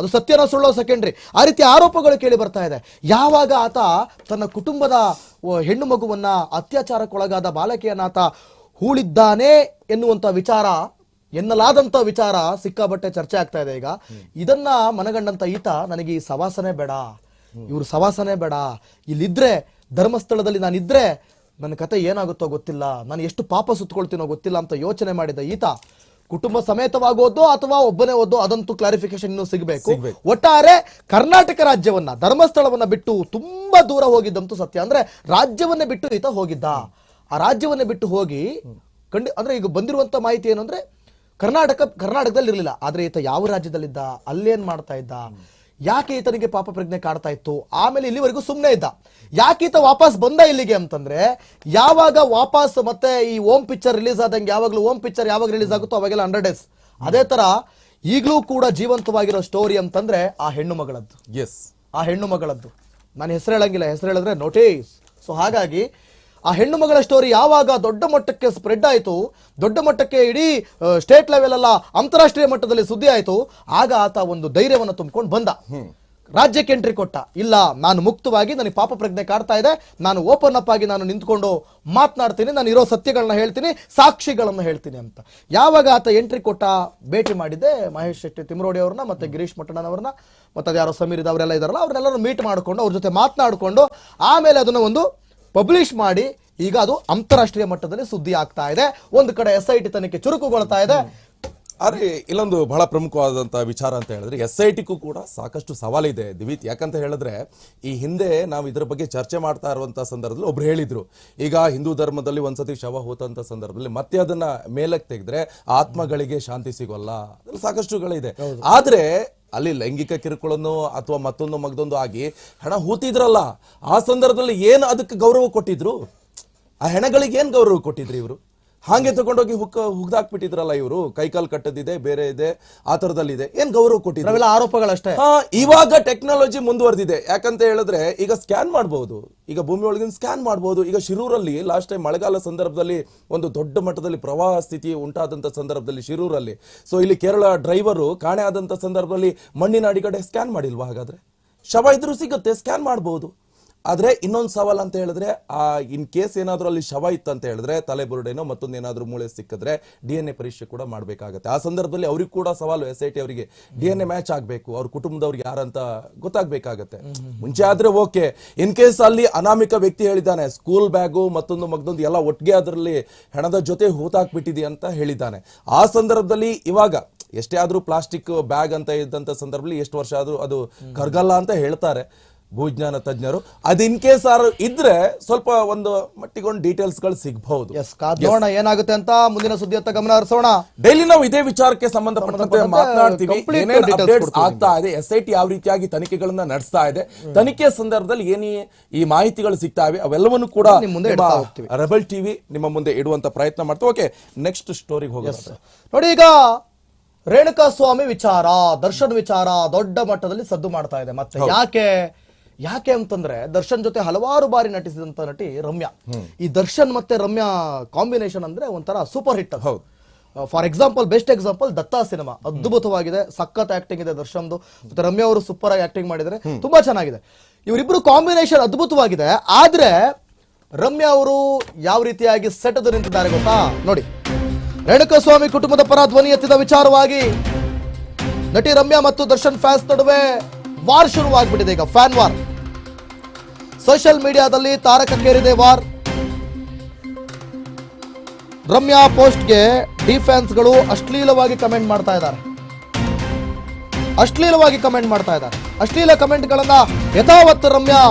ಅದು ಸತ್ಯನ ಸುಳ್ಳೋ ಸೆಕೆಂಡ್ರಿ. ಆ ರೀತಿ ಆರೋಪಗಳು ಕೇಳಿ ಬರ್ತಾ ಇದೆ. ಯಾವಾಗ ಆತ ತನ್ನ ಕುಟುಂಬದ ಹೆಣ್ಣು ಮಗುವನ್ನ ಅತ್ಯಾಚಾರಕ್ಕೊಳಗಾದ ಬಾಲಕಿಯನ್ನ ಆತ ಹೂಳಿದ್ದಾನೆ ಎನ್ನುವಂಥ ವಿಚಾರ, ಎನ್ನಲಾದಂತ ವಿಚಾರ ಸಿಕ್ಕಾಬಟ್ಟೆ ಚರ್ಚೆ ಆಗ್ತಾ ಇದೆ ಈಗ. ಇದನ್ನ ಮನಗಂಡಂತ ಈತ, ನನಗೆ ಈ ಸವಾಸನೆ ಬೇಡ. ಇವ್ರು ಸವಾಸನೆ ಬೇಡ. ಇಲ್ಲಿದ್ರೆ, ಧರ್ಮಸ್ಥಳದಲ್ಲಿ ನಾನಿದ್ರೆ, ನನ್ನ ಕತೆ ಏನಾಗುತ್ತೋ ಗೊತ್ತಿಲ್ಲ. ನಾನು ಎಷ್ಟು ಪಾಪ ಸುತ್ಕೊಳ್ತೀನೋ ಗೊತ್ತಿಲ್ಲ ಅಂತ ಯೋಚನೆ ಮಾಡಿದ ಈತ ಕುಟುಂಬ ಸಮೇತವಾಗೋದು ಅಥವಾ ಒಬ್ಬನೇ ಓದೋ ಅದಂತೂ ಕ್ಲಾರಿಫಿಕೇಶನ್ ಇನ್ನೂ ಸಿಗಬೇಕು. ಒಟ್ಟಾರೆ ಕರ್ನಾಟಕ ರಾಜ್ಯವನ್ನ ಧರ್ಮಸ್ಥಳವನ್ನ ಬಿಟ್ಟು ತುಂಬಾ ದೂರ ಹೋಗಿದ್ದಂತೂ ಸತ್ಯ. ಅಂದ್ರೆ ರಾಜ್ಯವನ್ನೇ ಬಿಟ್ಟು ಈತ ಹೋಗಿದ್ದ. ಆ ರಾಜ್ಯವನ್ನೇ ಬಿಟ್ಟು ಹೋಗಿ ಕಂಡು ಅಂದ್ರೆ ಈಗ ಬಂದಿರುವಂತ ಮಾಹಿತಿ ಏನು ಅಂದ್ರೆ ಕರ್ನಾಟಕ ಕರ್ನಾಟಕದಲ್ಲಿ ಇರಲಿಲ್ಲ ಆದ್ರೆ ಈತ ಯಾವ ರಾಜ್ಯದಲ್ಲಿದ್ದ? ಅಲ್ಲೇನ್ ಮಾಡ್ತಾ ಇದ್ದ? ಯಾಕೆ ಈತನಿಗೆ ಪಾಪ ಪ್ರಜ್ಞೆ ಕಾಡ್ತಾ ಇತ್ತು? ಆಮೇಲೆ ಇಲ್ಲಿವರೆಗೂ ಸುಮ್ಮನೆ ಇದ್ದ. ಯಾಕೆ ಈತ ವಾಪಸ್ ಬಂದ ಇಲ್ಲಿಗೆ ಅಂತಂದ್ರೆ ಯಾವಾಗ ವಾಪಸ್ ಮತ್ತೆ ಈ ಓಮ್ ಪಿಕ್ಚರ್ ರಿಲೀಸ್ ಆದಂಗೆ ಯಾವಾಗಲೂ ಓಮ್ ಪಿಕ್ಚರ್ ಯಾವಾಗ ರಿಲೀಸ್ ಆಗುತ್ತೋ ಅವಾಗೆಲ್ಲ ಹಂಡ್ರೆಡ್ ಡೇಸ್ ಅದೇ ತರ ಈಗಲೂ ಕೂಡ ಜೀವಂತವಾಗಿರೋ ಸ್ಟೋರಿ ಅಂತಂದ್ರೆ ಆ ಹೆಣ್ಣು ಮಗಳದ್ದು. ಎಸ್ ಆ ಹೆಣ್ಣು ಮಗಳದ್ದು. ನಾನು ಹೆಸರು ಹೇಳಂಗಿಲ್ಲ. ಹೆಸರು ಹೇಳಿದ್ರೆ ನೋಟಿಸ್ ಸೊ ಹಾಗಾಗಿ ಆ ಹೆಣ್ಣು ಮಗಳ ಸ್ಟೋರಿ ಯಾವಾಗ ದೊಡ್ಡ ಮಟ್ಟಕ್ಕೆ ಸ್ಪ್ರೆಡ್ ಆಯಿತು ದೊಡ್ಡ ಮಟ್ಟಕ್ಕೆ ಇಡೀ ಸ್ಟೇಟ್ ಲೆವೆಲ್ ಅಲ್ಲ ಅಂತಾರಾಷ್ಟ್ರೀಯ ಮಟ್ಟದಲ್ಲಿ ಸುದ್ದಿ ಆಯಿತು ಆಗ ಆತ ಒಂದು ಧೈರ್ಯವನ್ನು ತುಂಬಿಕೊಂಡು ಬಂದ. ರಾಜ್ಯಕ್ಕೆ ಎಂಟ್ರಿ ಕೊಟ್ಟ. ಇಲ್ಲ ನಾನು ಮುಕ್ತವಾಗಿ ನನಗೆ ಪಾಪ ಪ್ರಜ್ಞೆ ಕಾಡ್ತಾ ಇದೆ ನಾನು ಓಪನ್ ಅಪ್ ಆಗಿ ನಾನು ನಿಂತ್ಕೊಂಡು ಮಾತನಾಡ್ತೀನಿ ನಾನು ಇರೋ ಸತ್ಯಗಳನ್ನ ಹೇಳ್ತೀನಿ ಸಾಕ್ಷಿಗಳನ್ನು ಹೇಳ್ತೀನಿ ಅಂತ. ಯಾವಾಗ ಆತ ಎಂಟ್ರಿ ಕೊಟ್ಟ ಭೇಟಿ ಮಾಡಿದ್ದೆ ಮಹೇಶ್ ಶೆಟ್ಟಿ ತಿಮ್ರೋಡಿ ಅವ್ರನ್ನ ಮತ್ತೆ ಗಿರೀಶ್ ಮಟ್ಟಣ್ಣನವ್ರನ್ನ ಮತ್ತೆ ಅದ್ಯಾರೋ ಸಮೀರ್ ಅವರೆಲ್ಲ ಇದಾರಲ್ಲ ಅವ್ರನ್ನೆಲ್ಲರೂ ಮೀಟ್ ಮಾಡಿಕೊಂಡು ಅವ್ರ ಜೊತೆ ಮಾತನಾಡಿಕೊಂಡು ಆಮೇಲೆ ಅದನ್ನ ಒಂದು ಪಬ್ಲಿಷ್ ಮಾಡಿ ಈಗ ಅದು ಅಂತಾರಾಷ್ಟ್ರೀಯ ಮಟ್ಟದಲ್ಲಿ ಸುದ್ದಿ ಆಗ್ತಾ ಇದೆ. ಒಂದು ಕಡೆ ಎಸ್ ಐ ಟಿ ತನಿಖೆ ಚುರುಕುಗೊಳ್ತಾ ಇದೆ. ಆದ್ರೆ ಇಲ್ಲೊಂದು ಬಹಳ ಪ್ರಮುಖವಾದಂತಹ ವಿಚಾರ ಅಂತ ಹೇಳಿದ್ರೆ ಎಸ್ ಐ ಟಿಗೂ ಕೂಡ ಸಾಕಷ್ಟು ಸವಾಲಿದೆ ದಿವಿತ್. ಯಾಕಂತ ಹೇಳಿದ್ರೆ ಈ ಹಿಂದೆ ನಾವು ಇದ್ರ ಬಗ್ಗೆ ಚರ್ಚೆ ಮಾಡ್ತಾ ಇರುವಂತ ಸಂದರ್ಭದಲ್ಲಿ ಒಬ್ರು ಹೇಳಿದ್ರು. ಈಗ ಹಿಂದೂ ಧರ್ಮದಲ್ಲಿ ಒಂದ್ಸತಿ ಶವ ಹೋತಂತ ಸಂದರ್ಭದಲ್ಲಿ ಮತ್ತೆ ಅದನ್ನ ಮೇಲಕ್ಕೆ ತೆಗೆದ್ರೆ ಆತ್ಮಗಳಿಗೆ ಶಾಂತಿ ಸಿಗೋಲ್ಲ. ಸಾಕಷ್ಟುಗಳಿದೆ ಆದ್ರೆ ಅಲ್ಲಿ ಲೈಂಗಿಕ ಕಿರುಕುಳನ್ನು ಅಥವಾ ಮತ್ತೊಂದು ಮಗದೊಂದು ಆಗಿ ಹಣ ಹೂತಿದ್ರಲ್ಲ, ಆ ಸಂದರ್ಭದಲ್ಲಿ ಏನು ಅದಕ್ಕೆ ಗೌರವ ಕೊಟ್ಟಿದ್ರು? ಆ ಹೆಣಗಳಿಗೆ ಏನು ಗೌರವ ಕೊಟ್ಟಿದ್ರು ಇವರು? ಹಾಗೆ ತಗೊಂಡೋಗಿ ಹುಕ್ಕ ಹುಗ್ದಾಕ್ಬಿಟ್ಟಿದ್ರಲ್ಲ ಇವರು. ಕೈಕಾಲ್ ಕಟ್ಟದಿದೆ ಬೇರೆ ಇದೆ ಆ ತರದಲ್ಲಿದೆ ಏನ್ ಗೌರವ ಕೊಟ್ಟಿದ್ರು? ಆರೋಪಗಳಷ್ಟೇ. ಇವಾಗ ಟೆಕ್ನಾಲಜಿ ಮುಂದುವರೆದಿದೆ. ಯಾಕಂತ ಹೇಳಿದ್ರೆ ಈಗ ಸ್ಕ್ಯಾನ್ ಮಾಡಬಹುದು ಈಗ ಭೂಮಿ ಒಳಗಿನ ಸ್ಕ್ಯಾನ್ ಮಾಡಬಹುದು ಈಗ ಶಿರೂರಲ್ಲಿ ಲಾಸ್ಟ್ ಟೈಮ್ ಮಳೆಗಾಲ ಸಂದರ್ಭದಲ್ಲಿ ಒಂದು ದೊಡ್ಡ ಮಟ್ಟದಲ್ಲಿ ಪ್ರವಾಹ ಸ್ಥಿತಿ ಉಂಟಾದಂತ ಸಂದರ್ಭದಲ್ಲಿ ಶಿರೂರಲ್ಲಿ. ಸೊ ಇಲ್ಲಿ ಕೇರಳ ಡ್ರೈವರು ಕಾಣೆ ಆದಂತ ಸಂದರ್ಭದಲ್ಲಿ ಮಣ್ಣಿನ ಅಡಿಗಡೆ ಸ್ಕ್ಯಾನ್ ಮಾಡಿಲ್ವಾ ಹಾಗಾದ್ರೆ? ಶವ ಇದ್ರೂ ಸಿಗುತ್ತೆ ಸ್ಕ್ಯಾನ್ ಮಾಡಬಹುದು ಆದ್ರೆ ಇನ್ನೊಂದು ಸವಾಲ್ ಅಂತ ಹೇಳಿದ್ರೆ, ಆ, ಇನ್ ಕೇಸ್ ಏನಾದ್ರೂ ಅಲ್ಲಿ ಶವ ಅಂತ ಹೇಳಿದ್ರೆ, ತಲೆ ಬುರುಡೆನೋ ಮತ್ತೊಂದು ಏನಾದರೂ ಮೂಳೆ ಸಿಕ್ಕಿದ್ರೆ ಡಿ ಎನ್ ಎ ಪರೀಕ್ಷೆ ಕೂಡ ಮಾಡಬೇಕಾಗುತ್ತೆ. ಆ ಸಂದರ್ಭದಲ್ಲಿ ಅವ್ರಿಗೆ ಕೂಡ ಸವಾಲು ಎಸ್ ಐ ಟಿ ಅವರಿಗೆ, ಡಿ ಎನ್ ಎ ಮ್ಯಾಚ್ ಆಗಬೇಕು, ಅವ್ರ ಕುಟುಂಬದವ್ರಿಗೆ ಯಾರಂತ ಗೊತ್ತಾಗಬೇಕಾಗತ್ತೆ. ಮುಂಚೆ ಆದ್ರೆ ಓಕೆ, ಇನ್ ಕೇಸ್ ಅಲ್ಲಿ ಅನಾಮಿಕ ವ್ಯಕ್ತಿ ಹೇಳಿದ್ದಾನೆ, ಸ್ಕೂಲ್ ಬ್ಯಾಗು ಮತ್ತೊಂದು ಮಗದೊಂದು ಎಲ್ಲ ಒಟ್ಟಿಗೆ ಅದರಲ್ಲಿ ಹೆಣದ ಜೊತೆ ಹೂತಾಕ್ಬಿಟ್ಟಿದೆ ಅಂತ ಹೇಳಿದ್ದಾನೆ. ಆ ಸಂದರ್ಭದಲ್ಲಿ ಇವಾಗ ಎಷ್ಟೇ ಆದ್ರೂ ಪ್ಲಾಸ್ಟಿಕ್ ಬ್ಯಾಗ್ ಅಂತ ಇದ್ದಂಥ ಸಂದರ್ಭದಲ್ಲಿ ಎಷ್ಟು ವರ್ಷ ಆದ್ರೂ ಅದು ಕರ್ಗಲ್ಲ ಅಂತ ಹೇಳ್ತಾರೆ. ಭೂಜ್ಞಾನ ತಜ್ಞರು. ಅದು ಇನ್ ಕೇಸ್ ಇದ್ರೆ ಸ್ವಲ್ಪ ಒಂದು ಮಟ್ಟಿಗೊಂದು ಡೀಟೇಲ್ಸ್ಗಳು ಸಿಗಬಹುದು. ಎಸ್ ನೋಡೋಣ ಏನಾಗುತ್ತೆ ಅಂತ ಮುಂದಿನ ಸುದ್ದಿ ಅಂತ ಗಮನ ಹರಿಸೋಣ. ಡೈಲಿ ನಾವು ಇದೇ ವಿಚಾರಕ್ಕೆ ಸಂಬಂಧಪಟ್ಟಂತೆ ಮಾತನಾಡ್ತೀವಿ. complete ಏನೇನ್ details ಅಪ್ಡೇಟ್ಸ್ ಕೊಡ್ತೀವಿ ಆಗ್ತಾ ಇದೆ ಎಸ್ ಐ ಟಿ ಯಾವ ರೀತಿಯಾಗಿ ತನಿಖೆಗಳನ್ನ ನಡೆಸ್ತಾ ಇದೆ ತನಿಖೆ ಸಂದರ್ಭದಲ್ಲಿ ಏನಿ ಈ ಮಾಹಿತಿಗಳು ಸಿಗ್ತಾ ಇವೆ ಅವೆಲ್ಲವನ್ನು ಕೂಡ ನಿಮ್ ಮುಂದೆ ಇಡ್ತಾ ಹೋಗ್ತೀವಿ. ರೆಬಲ್ ಟಿವಿ ನಿಮ್ಮ ಮುಂದೆ ಇಡುವಂತ ಪ್ರಯತ್ನ ಮಾಡ್ತೀವಿ. ಓಕೆ ನೆಕ್ಸ್ಟ್ ಸ್ಟೋರಿಗೆ ಹೋಗೋಣ. ನೋಡಿ ಈಗ ರೇಣುಕಾ ಸ್ವಾಮಿ ವಿಚಾರ ದರ್ಶನ್ ವಿಚಾರ ದೊಡ್ಡ ಮಟ್ಟದಲ್ಲಿ ಸದ್ದು ಮಾಡ್ತಾ ಇದೆ. ಮತ್ತೆ ಯಾಕೆ ಯಾಕೆ ಅಂತಂದ್ರೆ ದರ್ಶನ್ ಜೊತೆ ಹಲವಾರು ಬಾರಿ ನಟಿಸಿದಂತ ನಟಿ ರಮ್ಯಾ. ಈ ದರ್ಶನ್ ಮತ್ತೆ ರಮ್ಯಾ ಕಾಂಬಿನೇಷನ್ ಅಂದ್ರೆ ಒಂಥರ ಸೂಪರ್ ಹಿಟ್ ಹೌದು. For example best example Datta cinema. ಅದ್ಭುತವಾಗಿದೆ ಸಖತ್ ಆಕ್ಟಿಂಗ್ ಇದೆ ದರ್ಶನ್ದು. ಮತ್ತೆ ರಮ್ಯಾ ಅವರು ಸೂಪರ್ ಆಗಿ ಆಕ್ಟಿಂಗ್ ಮಾಡಿದರೆ ತುಂಬಾ ಚೆನ್ನಾಗಿದೆ. ಇವರಿಬ್ರು ಕಾಂಬಿನೇಷನ್ ಅದ್ಭುತವಾಗಿದೆ. ಆದ್ರೆ ರಮ್ಯಾ ಅವರು ಯಾವ ರೀತಿಯಾಗಿ ಸೆಟದು ನಿಂತಿದ್ದಾರೆ ಗೊತ್ತಾ? ನೋಡಿ. ರೇಣುಕಸ್ವಾಮಿ ಕುಟುಂಬದ ಪರ ಧ್ವನಿ ಎತ್ತಿದ ವಿಚಾರವಾಗಿ ನಟಿ ರಮ್ಯಾ ಮತ್ತು ದರ್ಶನ್ ಫ್ಯಾನ್ಸ್ ನಡುವೆ ವಾರ್ ಶುರುವಾಗ್ಬಿಟ್ಟಿದೆ ಈಗ ಫ್ಯಾನ್ ವಾರ್ ಸೋಷಿಯಲ್ ಮೀಡಿಯಾದಲ್ಲಿ ತಾರಕಕ್ಕೇರಿದೆ ವಾರ್. ರಮ್ಯಾ ಪೋಸ್ಟ್ಗೆ ಡಿಫೆನ್ಸ್ಗಳು ಅಶ್ಲೀಲವಾಗಿ ಕಮೆಂಟ್ ಮಾಡ್ತಾ ಇದ್ದಾರೆ. ಅಶ್ಲೀಲವಾಗಿ ಕಮೆಂಟ್ ಮಾಡ್ತಾ ಇದ್ದಾರೆ. ಅಶ್ಲೀಲ ಕಮೆಂಟ್ಗಳನ್ನ ಯಥಾವತ್ತು ರಮ್ಯಾ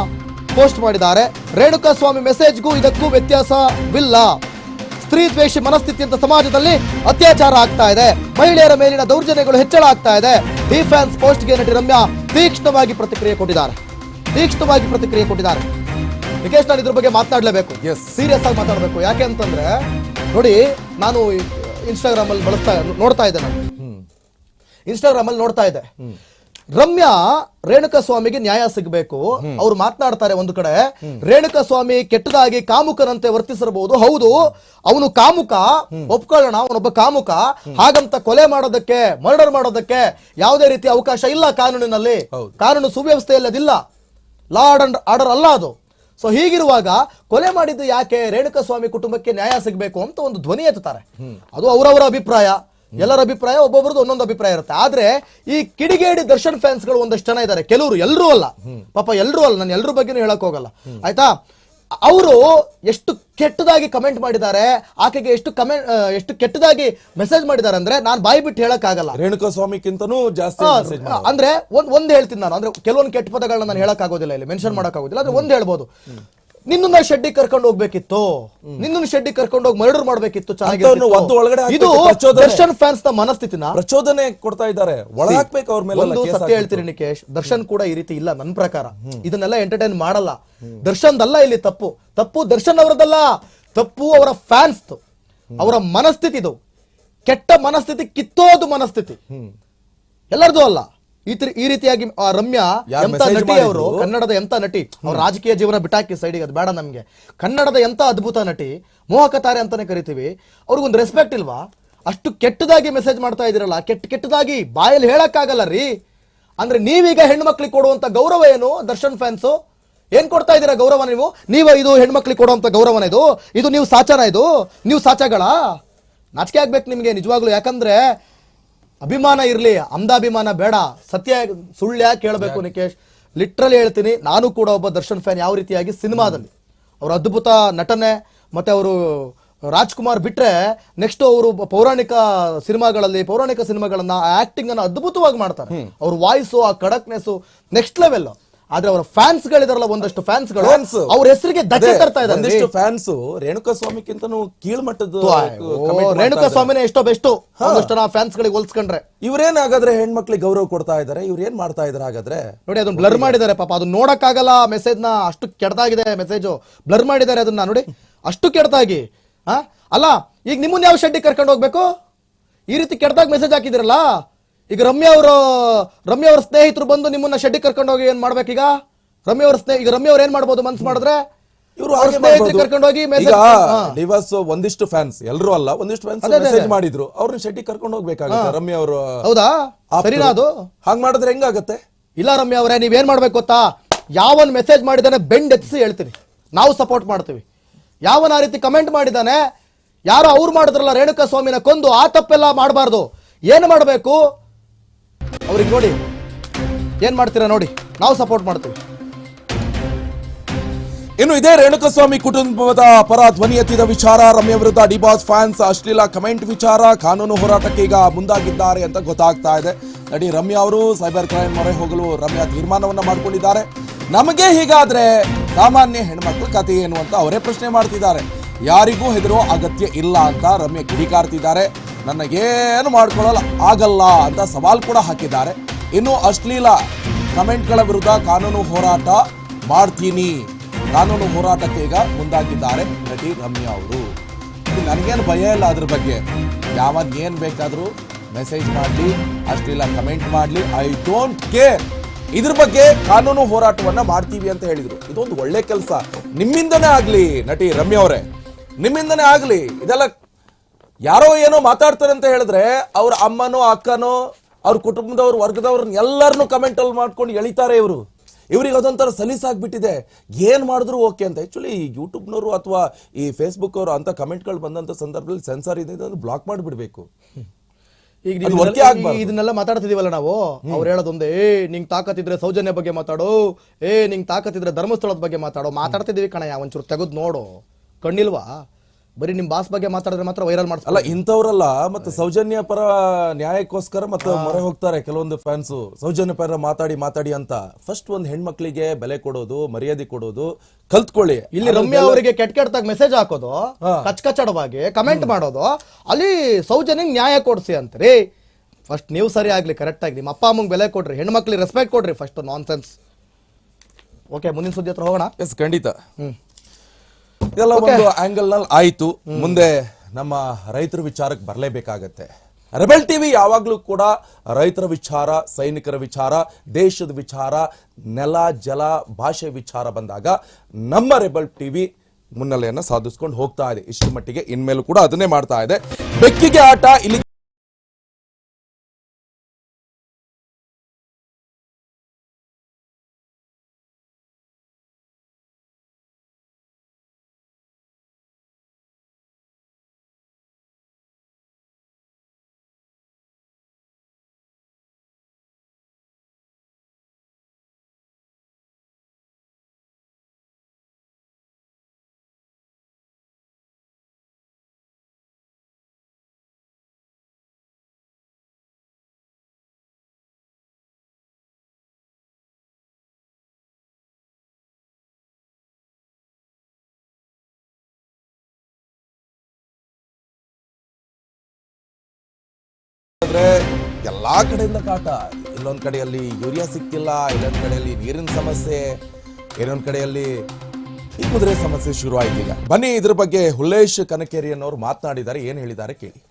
ಪೋಸ್ಟ್ ಮಾಡಿದ್ದಾರೆ. ರೇಣುಕಾ ಸ್ವಾಮಿ ಮೆಸೇಜ್ಗೂ ಇದಕ್ಕೂ ವ್ಯತ್ಯಾಸವಿಲ್ಲ. ಸ್ತ್ರೀ ದ್ವೇಷಿ ಮನಸ್ಥಿತಿ ಅಂತ ಸಮಾಜದಲ್ಲಿ ಅತ್ಯಾಚಾರ ಆಗ್ತಾ ಇದೆ. ಮಹಿಳೆಯರ ಮೇಲಿನ ದೌರ್ಜನ್ಯಗಳು ಹೆಚ್ಚಳ ಆಗ್ತಾ ಇದೆ. ಡಿಫೆನ್ಸ್ ಪೋಸ್ಟ್ಗೆ ನಟಿ ರಮ್ಯಾ ತೀಕ್ಷ್ಣವಾಗಿ ಪ್ರತಿಕ್ರಿಯೆ ಕೊಟ್ಟಿದ್ದಾರೆ. ತೀಕ್ಷ್ಣವಾಗಿ ಪ್ರತಿಕ್ರಿಯೆ ಕೊಟ್ಟಿದ್ದಾರೆ. ನಿಕೇಶ್ ನಾನು ಇದ್ರ ಬಗ್ಗೆ ಮಾತನಾಡಲೇಬೇಕು. ಸೀರಿಯಸ್ ಆಗಿ ಮಾತಾಡಬೇಕು. ಯಾಕೆ ಅಂತಂದ್ರೆ ನೋಡಿ ನಾನು ಇನ್ಸ್ಟಾಗ್ರಾಮ್ ಅಲ್ಲಿ ಬಳಸ್ತಾ ನೋಡ್ತಾ ಇದ್ದೆ ನಾನು. ಇನ್ಸ್ಟಾಗ್ರಾಮ್ ಅಲ್ಲಿ ನೋಡ್ತಾ ಇದ್ದೆ. ರಮ್ಯಾ ರೇಣುಕಾ ಸ್ವಾಮಿಗೆ ನ್ಯಾಯ ಸಿಗಬೇಕು. ಅವ್ರು ಮಾತನಾಡ್ತಾರೆ ಒಂದು ಕಡೆ. ರೇಣುಕಾ ಸ್ವಾಮಿ ಕೆಟ್ಟದಾಗಿ ಕಾಮುಕನಂತೆ ವರ್ತಿಸಿರಬಹುದು. ಹೌದು ಅವನು ಕಾಮುಕ. ಒಪ್ಕೊಳ್ಳೋಣ ಅವನೊಬ್ಬ ಕಾಮುಕ. ಹಾಗಂತ ಕೊಲೆ ಮಾಡೋದಕ್ಕೆ ಮರ್ಡರ್ ಮಾಡೋದಕ್ಕೆ ಯಾವುದೇ ರೀತಿ ಅವಕಾಶ ಇಲ್ಲ ಕಾನೂನಿನಲ್ಲಿ. ಕಾನೂನು ಸುವ್ಯವಸ್ಥೆಯಲ್ಲಿ ಅದಿಲ್ಲ. ಲಾ ಅಂಡ್ ಆರ್ಡರ್ ಅಲ್ಲ ಅದು. ಸೊ ಹೀಗಿರುವಾಗ ಕೊಲೆ ಮಾಡಿದ್ದು ಯಾಕೆ? ರೇಣುಕಾ ಸ್ವಾಮಿ ಕುಟುಂಬಕ್ಕೆ ನ್ಯಾಯ ಸಿಗಬೇಕು ಅಂತ ಒಂದು ಧ್ವನಿ ಎತ್ತುತ್ತಾರೆ. ಅದು ಅವರವರ ಅಭಿಪ್ರಾಯ. ಎಲ್ಲರ ಅಭಿಪ್ರಾಯ ಒಬ್ಬೊಬ್ರದ್ದು ಒಂದೊಂದು ಅಭಿಪ್ರಾಯ ಇರುತ್ತೆ. ಆದ್ರೆ ಈ ಕಿಡಿಗೇಡಿ ದರ್ಶನ್ ಫ್ಯಾನ್ಸ್ಗಳು ಒಂದಷ್ಟು ಜನ ಇದ್ದಾರೆ. ಕೆಲವರು ಎಲ್ಲರೂ ಅಲ್ಲ. ಪಾಪ ಎಲ್ಲರೂ ಅಲ್ಲ. ನಾನು ಎಲ್ಲರ ಬಗ್ಗೆನೂ ಹೇಳಕ್ ಹೋಗಲ್ಲ. ಆಯ್ತಾ? ಅವರು ಎಷ್ಟು ಕೆಟ್ಟದಾಗಿ ಕಮೆಂಟ್ ಮಾಡಿದ್ದಾರೆ ಆಕೆಗೆ ಎಷ್ಟು ಕಮೆಂಟ್ ಎಷ್ಟು ಕೆಟ್ಟದಾಗಿ ಮೆಸೇಜ್ ಮಾಡಿದ್ದಾರೆ ಅಂದ್ರೆ ನಾನು ಬಾಯಿ ಬಿಟ್ಟು ಹೇಳಕ್ ಆಗಲ್ಲ ರೇಣುಕಾ ಸ್ವಾಮಿಕ್ಕಿಂತನೂ ಜಾಸ್ತಿ ಅಂದ್ರೆ ಒಂದ್ ಒಂದ್ ಹೇಳ್ತೀನಿ ನಾನು. ಅಂದ್ರೆ ಕೆಲವೊಂದು ಕೆಟ್ಟ ಪದಗಳನ್ನ ನಾನು ಹೇಳಕ್ ಆಗೋದಿಲ್ಲ ಇಲ್ಲಿ ಮೆನ್ಷನ್ ಮಾಡಕ್ ಆಗೋದಿಲ್ಲ ಆದ್ರೆ ಒಂದ್ ಹೇಳ್ಬೋದು. ನಿನ್ನ ಶೆಡ್ಡಿ ಕರ್ಕೊಂಡು ಹೋಗ್ಬೇಕಿತ್ತು. ನಿನ್ನ ಶೆಡ್ಡಿ ಕರ್ಕೊಂಡು ಹೋಗಿ ಮರ್ಡರ್ ಮಾಡ್ಬೇಕಿತ್ತು ಒಳಗಡೆ ಇದು. ದರ್ಶನ್ ಫ್ಯಾನ್ಸ್ನ ಮನಸ್ಥಿತಿನ. ಪ್ರಚೋದನೆ ಕೊಡ್ತಾ ಇದ್ದಾರೆ. ಒಳಗಾಕ್ಬೇಕು ಅವ್ರ ಮೇಲೆ ಒಂದು ಸತ್ಯ ಹೇಳ್ತೀನಿ ನಿಕೇಶ್ ದರ್ಶನ್ ಕೂಡ ಈ ರೀತಿ ಇಲ್ಲ ನನ್ನ ಪ್ರಕಾರ. ಇದನ್ನೆಲ್ಲ ಎಂಟರ್ಟೈನ್ ಮಾಡಲ್ಲ. ದರ್ಶನ್ದಲ್ಲ ಇಲ್ಲಿ ತಪ್ಪು. ತಪ್ಪು ದರ್ಶನ್ ಅವರದಲ್ಲ. ತಪ್ಪು ಅವರ ಫ್ಯಾನ್ಸ್ ಅವರ ಮನಸ್ಥಿತಿದು. ಕೆಟ್ಟ ಮನಸ್ಥಿತಿ ಕಿತ್ತೋದು ಮನಸ್ಥಿತಿ. ಎಲ್ಲರದು ಅಲ್ಲ. ಈ ರೀತಿಯಾಗಿ ಆ ರಮ್ಯಾ ಎಂತ ನಟಿ ಅವರು? ಕನ್ನಡದ ಎಂತ ನಟಿ? ಅವ್ರ ರಾಜಕೀಯ ಜೀವನ ಬಿಟ್ಟಾಕಿ ಸೈಡಿಗೆ ಅದು ಬೇಡ ನಮ್ಗೆ. ಕನ್ನಡದ ಎಂತ ಅದ್ಭುತ ನಟಿ? ಮೋಹಕ ತಾರೆ ಅಂತಾನೆ ಕರಿತೀವಿ. ಅವ್ರಿಗೊಂದು ರೆಸ್ಪೆಕ್ಟ್ ಇಲ್ವಾ? ಅಷ್ಟು ಕೆಟ್ಟದಾಗಿ ಮೆಸೇಜ್ ಮಾಡ್ತಾ ಇದೀರಲ್ಲ ಕೆಟ್ಟ ಕೆಟ್ಟದಾಗಿ ಬಾಯಲ್ಲಿ ಹೇಳಕ್ಕಾಗಲ್ಲ ರೀ. ಅಂದ್ರೆ ನೀವೀಗ ಹೆಣ್ಮಕ್ಳಿಗೆ ಕೊಡುವಂತ ಗೌರವ ಏನು? ದರ್ಶನ್ ಫ್ಯಾನ್ಸು ಏನ್ ಕೊಡ್ತಾ ಇದೀರಾ ಗೌರವ ನೀವು? ನೀವು ಇದು ಹೆಣ್ಮಕ್ಳಿಗೆ ಕೊಡುವಂತ ಗೌರವನ ಇದು? ಇದು ನೀವು ಸಾಚನ ಇದು? ನೀವು ಸಾಚಗಳ? ನಾಚಿಕೆ ಆಗ್ಬೇಕು ನಿಮ್ಗೆ ನಿಜವಾಗ್ಲು. ಯಾಕಂದ್ರೆ ಅಭಿಮಾನ ಇರಲಿ ಅಂಧಾಭಿಮಾನ ಬೇಡ ಸತ್ಯ ಸುಳ್ಳು ಯಾಕೆ ಹೇಳ್ಬೇಕು ನಿಕೇಶ್. ಲಿಟ್ರಲಿ ಹೇಳ್ತೀನಿ ನಾನು ಕೂಡ ಒಬ್ಬ ದರ್ಶನ್ ಫ್ಯಾನ್ ಯಾವ ರೀತಿಯಾಗಿ ಸಿನಿಮಾದಲ್ಲಿ. ಅವರ ಅದ್ಭುತ ನಟನೆ ಮತ್ತೆ ಅವರು ರಾಜ್ಕುಮಾರ್ ಬಿಟ್ರೆ ನೆಕ್ಸ್ಟ್ ಅವರು ಪೌರಾಣಿಕ ಸಿನಿಮಾಗಳಲ್ಲಿ ಪೌರಾಣಿಕ ಸಿನಿಮಾಗಳನ್ನ ಆಕ್ಟಿಂಗ್ ಅನ್ನ ಅದ್ಭುತವಾಗಿ ಮಾಡ್ತಾರೆ. ಅವ್ರ ವಾಯ್ಸು ಆ ಕಡಕ್ನೆಸ್ ನೆಕ್ಸ್ಟ್ ಲೆವೆಲ್ ಆದ್ರೆ ಅವರ ಫ್ಯಾನ್ಸ್ ಗಳಿದಾರಲ್ಲ ಒಂದಷ್ಟು ಫ್ಯಾನ್ಸ್ಗಳು Fans. ಅವ್ರ ಹೆಸರಿಗೆ ದಕ್ಕೆ ತರ್ತಾ ಇದ್ದಾರೆ. ಒಂದಿಷ್ಟು ಫ್ಯಾನ್ಸ್ ರೇಣುಕಾ ಸ್ವಾಮಿಕ್ಕಿಂತನೂ ಕೀಳ್ಮಟ್ಟದ ರೇಣುಕಾ ಸ್ವಾಮಿನೇ ಎಷ್ಟೋ ಬೆಸ್ಟು. ಒಂದಷ್ಟು ಜನ ಫ್ಯಾನ್ಸ್ ಗಳಿಗೆ ಹೋಲ್ಸ್ಕೊಂಡ್ರೆ. ಇವ್ರೇನ್ ಹಾಗಾದ್ರೆ ಹೆಣ್ಮಕ್ಳಿಗೆ ಗೌರವ ಕೊಡ್ತಾ ಇದಾರೆ ಇವ್ರು ಏನ್ ಮಾಡ್ತಾ ಇದಾರೆ ಹಾಗಾದ್ರೆ? ನೋಡಿ ಅದನ್ನ ಬ್ಲರ್ ಮಾಡಿದ್ದಾರೆ ಪಾಪ ಅದು ನೋಡಕ್ಕಾಗಲ್ಲ ಮೆಸೇಜ್ನ ಅಷ್ಟು ಕೆಟ್ಟದಾಗಿದೆ ಮೆಸೇಜ್ ಬ್ಲರ್ ಮಾಡಿದ್ದಾರೆ ಅದನ್ನ ನೋಡಿ. ಅಷ್ಟು ಕೆಟ್ಟದಾಗಿ ಆ? ಅಲ್ಲ ಈಗ ನಿಮ್ಮನ್ನ ಯಾವ ಶೆಡ್ಡಿ ಕರ್ಕೊಂಡು ಹೋಗ್ಬೇಕು? ಈ ರೀತಿ ಕೆಟ್ಟದಾಗಿ ಮೆಸೇಜ್ ಹಾಕಿದಿರಲ್ಲ? ಈಗ ರಮ್ಯಾ ಅವರು ರಮ್ಯಾ ಅವ್ರ ಸ್ನೇಹಿತರು ಬಂದು ನಿಮ್ಮನ್ನ ಶೆಡ್ಡಿಗೆ ಕರ್ಕೊಂಡು ಹೋಗಿ ಏನ್ ಮಾಡ್ಬೇಕೀಗ ರಮ್ಯಾ ಅವ್ರ ಸ್ನೇಹ ಈಗ ರಮ್ಯಾ ಅವ್ರ ಏನ್ ಮಾಡ್ಬೋದು ಮನ್ಸ್ ಮಾಡಿದ್ರೆ? ಇವರು ಅವ್ರ ಸ್ನೇಹಿತರು ಕರ್ಕೊಂಡು ಹೋಗಿ ಈಗ ಒಂದಿಷ್ಟು ಫ್ಯಾನ್ಸ್ ಎಲ್ಲರೂ ಅಲ್ಲ ಒಂದಿಷ್ಟು ಫ್ಯಾನ್ಸ್ ಮೆಸೇಜ್ ಮಾಡಿದ್ರು. ಅವ್ರನ್ನ ಶೆಟ್ಟಿ ಕರ್ಕೊಂಡು ಹೋಗ್ಬೇಕಾಗುತ್ತೆ ರಮ್ಯಾ ಅವರು. ಹೌದಾ? ಸರಿನಾ ಅದು? ಹಂಗ್ ಮಾಡಿದ್ರೆ ಹೆಂಗಾಗತ್ತೆ? ಇಲ್ಲ ರಮ್ಯಾ ಅವರೇ ನೀವೇನ್ ಮಾಡ್ಬೇಕು ಗೊತ್ತಾ? ಯಾವನ್ ಮೆಸೇಜ್ ಮಾಡಿದಾನೆ ಬೆಂಡ್ ಎತ್ತಿಸಿ ಹೇಳ್ತೀನಿ. ನಾವು ಸಪೋರ್ಟ್ ಮಾಡ್ತೀವಿ. ಯಾವನ ಆ ರೀತಿ ಕಮೆಂಟ್ ಮಾಡಿದಾನೆ ಯಾರು ಅವ್ರು ಮಾಡಿದ್ರಲ್ಲ ರೇಣುಕಾ ಸ್ವಾಮಿನ ಕೊಂದು ಆ ತಪ್ಪೆಲ್ಲ ಮಾಡಬಾರ್ದು. ಏನು ಮಾಡಬೇಕು? ಅವ್ರಿಗೆ ನೋಡಿ. ಏನ್ ಮಾಡ್ತೀರಾ ನೋಡಿ. ನಾವು ಸಪೋರ್ಟ್ ಮಾಡ್ತೀವಿ. ಇನ್ನು ಇದೇ ರೇಣುಕಸ್ವಾಮಿ ಕುಟುಂಬದ ಪರ ಧ್ವನಿ ಎತ್ತಿದ ವಿಚಾರ, ರಮ್ಯ ವಿರುದ್ಧ ಡಿಬಾಸ್ ಫ್ಯಾನ್ಸ್ ಅಶ್ಲೀಲ ಕಮೆಂಟ್ ವಿಚಾರ, ಕಾನೂನು ಹೋರಾಟಕ್ಕೆ ಈಗ ಮುಂದಾಗಿದ್ದಾರೆ ಅಂತ ಗೊತ್ತಾಗ್ತಾ ಇದೆ. ನಡಿ ರಮ್ಯಾ ಅವರು ಸೈಬರ್ ಕ್ರೈಮ್ ಮೊರೆ ಹೋಗಲು ರಮ್ಯಾ ತೀರ್ಮಾನವನ್ನ ಮಾಡಿಕೊಂಡಿದ್ದಾರೆ. ನಮಗೆ ಹೀಗಾದ್ರೆ ಸಾಮಾನ್ಯ ಹೆಣ್ಮಕ್ಳ ಕಥೆ ಏನು ಅಂತ ಅವರೇ ಪ್ರಶ್ನೆ ಮಾಡ್ತಿದ್ದಾರೆ. ಯಾರಿಗೂ ಹೆದರೋ ಅಗತ್ಯ ಇಲ್ಲ ಅಂತ ರಮ್ಯಾ ಕಿಡಿಕಾರ್ತಿದ್ದಾರೆ. ನನಗೇನು ಮಾಡ್ಕೊಳ್ಳಲ್ಲ, ಆಗಲ್ಲ ಅಂತ ಸವಾಲ್ ಕೂಡ ಹಾಕಿದ್ದಾರೆ. ಇನ್ನು ಅಶ್ಲೀಲ ಕಮೆಂಟ್ಗಳ ವಿರುದ್ಧ ಕಾನೂನು ಹೋರಾಟ ಮಾಡ್ತೀನಿ. ಕಾನೂನು ಹೋರಾಟಕ್ಕೆ ಈಗ ಮುಂದಾಗಿದ್ದಾರೆ ನಟಿ ರಮ್ಯಾ ಅವರು. ನನಗೇನು ಭಯ ಇಲ್ಲ ಅದ್ರ ಬಗ್ಗೆ. ಯಾವಾಗ ಏನು ಬೇಕಾದರೂ ಮೆಸೇಜ್ ಮಾಡಲಿ, ಅಶ್ಲೀಲ ಕಮೆಂಟ್ ಮಾಡಲಿ. ಐ ಡೋಂಟ್ ಕೇರ್ ಇದ್ರ ಬಗ್ಗೆ ಕಾನೂನು ಹೋರಾಟವನ್ನ ಮಾಡ್ತೀವಿ ಅಂತ ಹೇಳಿದರು. ಇದೊಂದು ಒಳ್ಳೆ ಕೆಲಸ. ನಿಮ್ಮಿಂದನೇ ಆಗಲಿ ನಟಿ ರಮ್ಯಾ ಅವರೇ. ನಿಮ್ಮಿಂದನೇ ಆಗಲಿ. ಇದೆಲ್ಲ ಯಾರೋ ಏನೋ ಮಾತಾಡ್ತಾರೆ ಅಂತ ಹೇಳಿದ್ರೆ ಅವ್ರ ಅಮ್ಮನೋ ಅಕ್ಕನೋ ಅವ್ರ ಕುಟುಂಬದವ್ರ ವರ್ಗದವ್ರನ್ನ ಎಲ್ಲರನ್ನೂ ಕಮೆಂಟ್ ಅಲ್ಲಿ ಮಾಡ್ಕೊಂಡು ಎಳಿತಾರೆ ಇವರು. ಇವ್ರಿಗೆ ಅದೊಂಥರ ಸಲೀಸಾಗ್ಬಿಟ್ಟಿದೆ. ಏನು ಮಾಡಿದ್ರು ಓಕೆ ಅಂತ. ಆಕ್ಚುಲಿ ಯೂಟ್ಯೂಬ್ನವರು ಅಥವಾ ಈ ಫೇಸ್ಬುಕ್ ಅವರು ಅಂತ ಕಮೆಂಟ್ಗಳು ಬಂದಂತ ಸಂದರ್ಭದಲ್ಲಿ ಸೆನ್ಸರ್ ಇದೆ ಅಂದ್ರೆ ಬ್ಲಾಕ್ ಮಾಡಿಬಿಡ್ಬೇಕು. ಈಗ ಇದನ್ನೆಲ್ಲ-. ಈ- ಮಾತಾಡ್ತಿದೀವಲ್ಲ ನಾವು? ಅವ್ರು ಹೇಳೋದೊಂದೇ ಏ ನಿಂಗ್ ತಾಕತ್ತಿದ್ರೆ ಸೌಜನ್ಯ ಬಗ್ಗೆ ಮಾತಾಡು. ಏ ನಿಂಗ್ ತಾಕತ್ತಿದ್ರೆ ಧರ್ಮಸ್ಥಳದ ಬಗ್ಗೆ ಮಾತಾಡು. ಮಾತಾಡ್ತಿದೀವಿ ಕಣಯ್ಯ ಒಂಚೂರು ತೆಗೆದು ನೋಡು. ಕಣ್ಣಿಲ್ವಾ? ಬರೀ ನಿಮ್ ಬಾಸ್ ಬಗ್ಗೆ ಮಾತಾಡಿದ್ರೆ ಮಾತ್ರ ವೈರಲ್ ಅಲ್ಲ ಮಾಡ್ಸಲ್ಲ ಇಂಥವ್ರಲ್ಲ ಮತ್ತೆ ಸೌಜನ್ಯ ಪರ ನ್ಯಾಯಕ್ಕೋಸ್ಕರ ಮತ್ತೆ ಮೊರೆ ಹೋಗ್ತಾರೆ ಕೆಲವೊಂದು ಫ್ಯಾನ್ಸ್ ಸೌಜನ್ಯ ಪರ ಮಾತಾಡಿ ಮಾತಾಡಿ ಅಂತ. ಫಸ್ಟ್ ಒಂದು ಹೆಣ್ಮಕ್ಳಿಗೆ ಬೆಲೆ ಕೊಡೋದು ಮರ್ಯಾದೆ ಕೊಡೋದು ಕಲ್ತ್ಕೊಳ್ಳಿ. ಇಲ್ಲಿ ರಮ್ಯಾ ಅವರಿಗೆ ಕೆಟ್ಟ ಕೆಟ್ಟದಾಗ ಮೆಸೇಜ್ ಹಾಕೋದು ಕಚ್ ಕಚ್ಚಡವಾಗಿ ಕಮೆಂಟ್ ಮಾಡೋದು ಅಲ್ಲಿ ಸೌಜನ್ಯಗೆ ನ್ಯಾಯ ಕೊಡ್ಸಿ ಅಂತ್ರಿ? ಫಸ್ಟ್ ನೀವು ಸರಿ ಆಗ್ಲಿ ಕರೆಕ್ಟ್ ಆಗಿ ನಿಮ್ಮ ಅಪ್ಪ ಅಮ್ಮಂಗ್ ಬೆಲೆ ಕೊಡ್ರಿ ಹೆಣ್ಮಕ್ಳಿಗೆ ರೆಸ್ಪೆಕ್ಟ್ ಕೊಡ್ರಿ ಫಸ್ಟ್ ನಾನ್ ಸೆನ್ಸ್ ಓಕೆ ಮುಂದಿನ ಸುದ್ದಿ ಹತ್ರ ಹೋಗೋಣ. ಎಸ್ ಖಂಡಿತ. ಹ್ಮ್. ಇದೆಲ್ಲ ಒಂದು ಆಂಗಲ್ನಲ್ಲಿ ಆಯ್ತು. ಮುಂದೆ ನಮ್ಮ ರೈತರ ವಿಚಾರಕ್ಕೆ ಬರಲೇಬೇಕಾಗತ್ತೆ. ರೆಬೆಲ್ ಟಿವಿ ಯಾವಾಗಲೂ ಕೂಡ ರೈತರ ವಿಚಾರ ಸೈನಿಕರ ವಿಚಾರ ದೇಶದ ವಿಚಾರ ನೆಲ ಜಲ ಭಾಷೆ ವಿಚಾರ ಬಂದಾಗ ನಮ್ಮ ರೆಬೆಲ್ ಟಿವಿ ಮುನ್ನೆಲೆಯನ್ನು ಸಾಧಿಸ್ಕೊಂಡು ಹೋಗ್ತಾ ಇದೆ. ಇಷ್ಟು ಮಟ್ಟಿಗೆ ಇನ್ಮೇಲೂ ಕೂಡ ಅದನ್ನೇ ಮಾಡ್ತಾ ಇದೆ. ಬೆಕ್ಕಿಗೆ ಆಟ ಇಲ್ಲಿ ಅಂದ್ರೆ ಎಲ್ಲಾ ಕಡೆಯಿಂದ ಕಾಟ. ಇನ್ನೊಂದ್ ಕಡೆಯಲ್ಲಿ ಯೂರಿಯಾ ಸಿಕ್ತಿಲ್ಲ ಇನ್ನೊಂದ್ ಕಡೆಯಲ್ಲಿ ನೀರಿನ ಸಮಸ್ಯೆ, ಇನ್ನೊಂದ್ ಕಡೆಯಲ್ಲಿ ಈ ಕುದುರೆ ಸಮಸ್ಯೆ ಶುರು ಆಯ್ತು ಈಗ. ಬನ್ನಿ ಇದ್ರ ಬಗ್ಗೆ ಹುಲ್ಲೇಶ್ ಕನಕೇರಿ ಅನ್ನೋರು ಮಾತನಾಡಿದ್ದಾರೆ, ಏನ್ ಹೇಳಿದ್ದಾರೆ ಕೇಳಿ.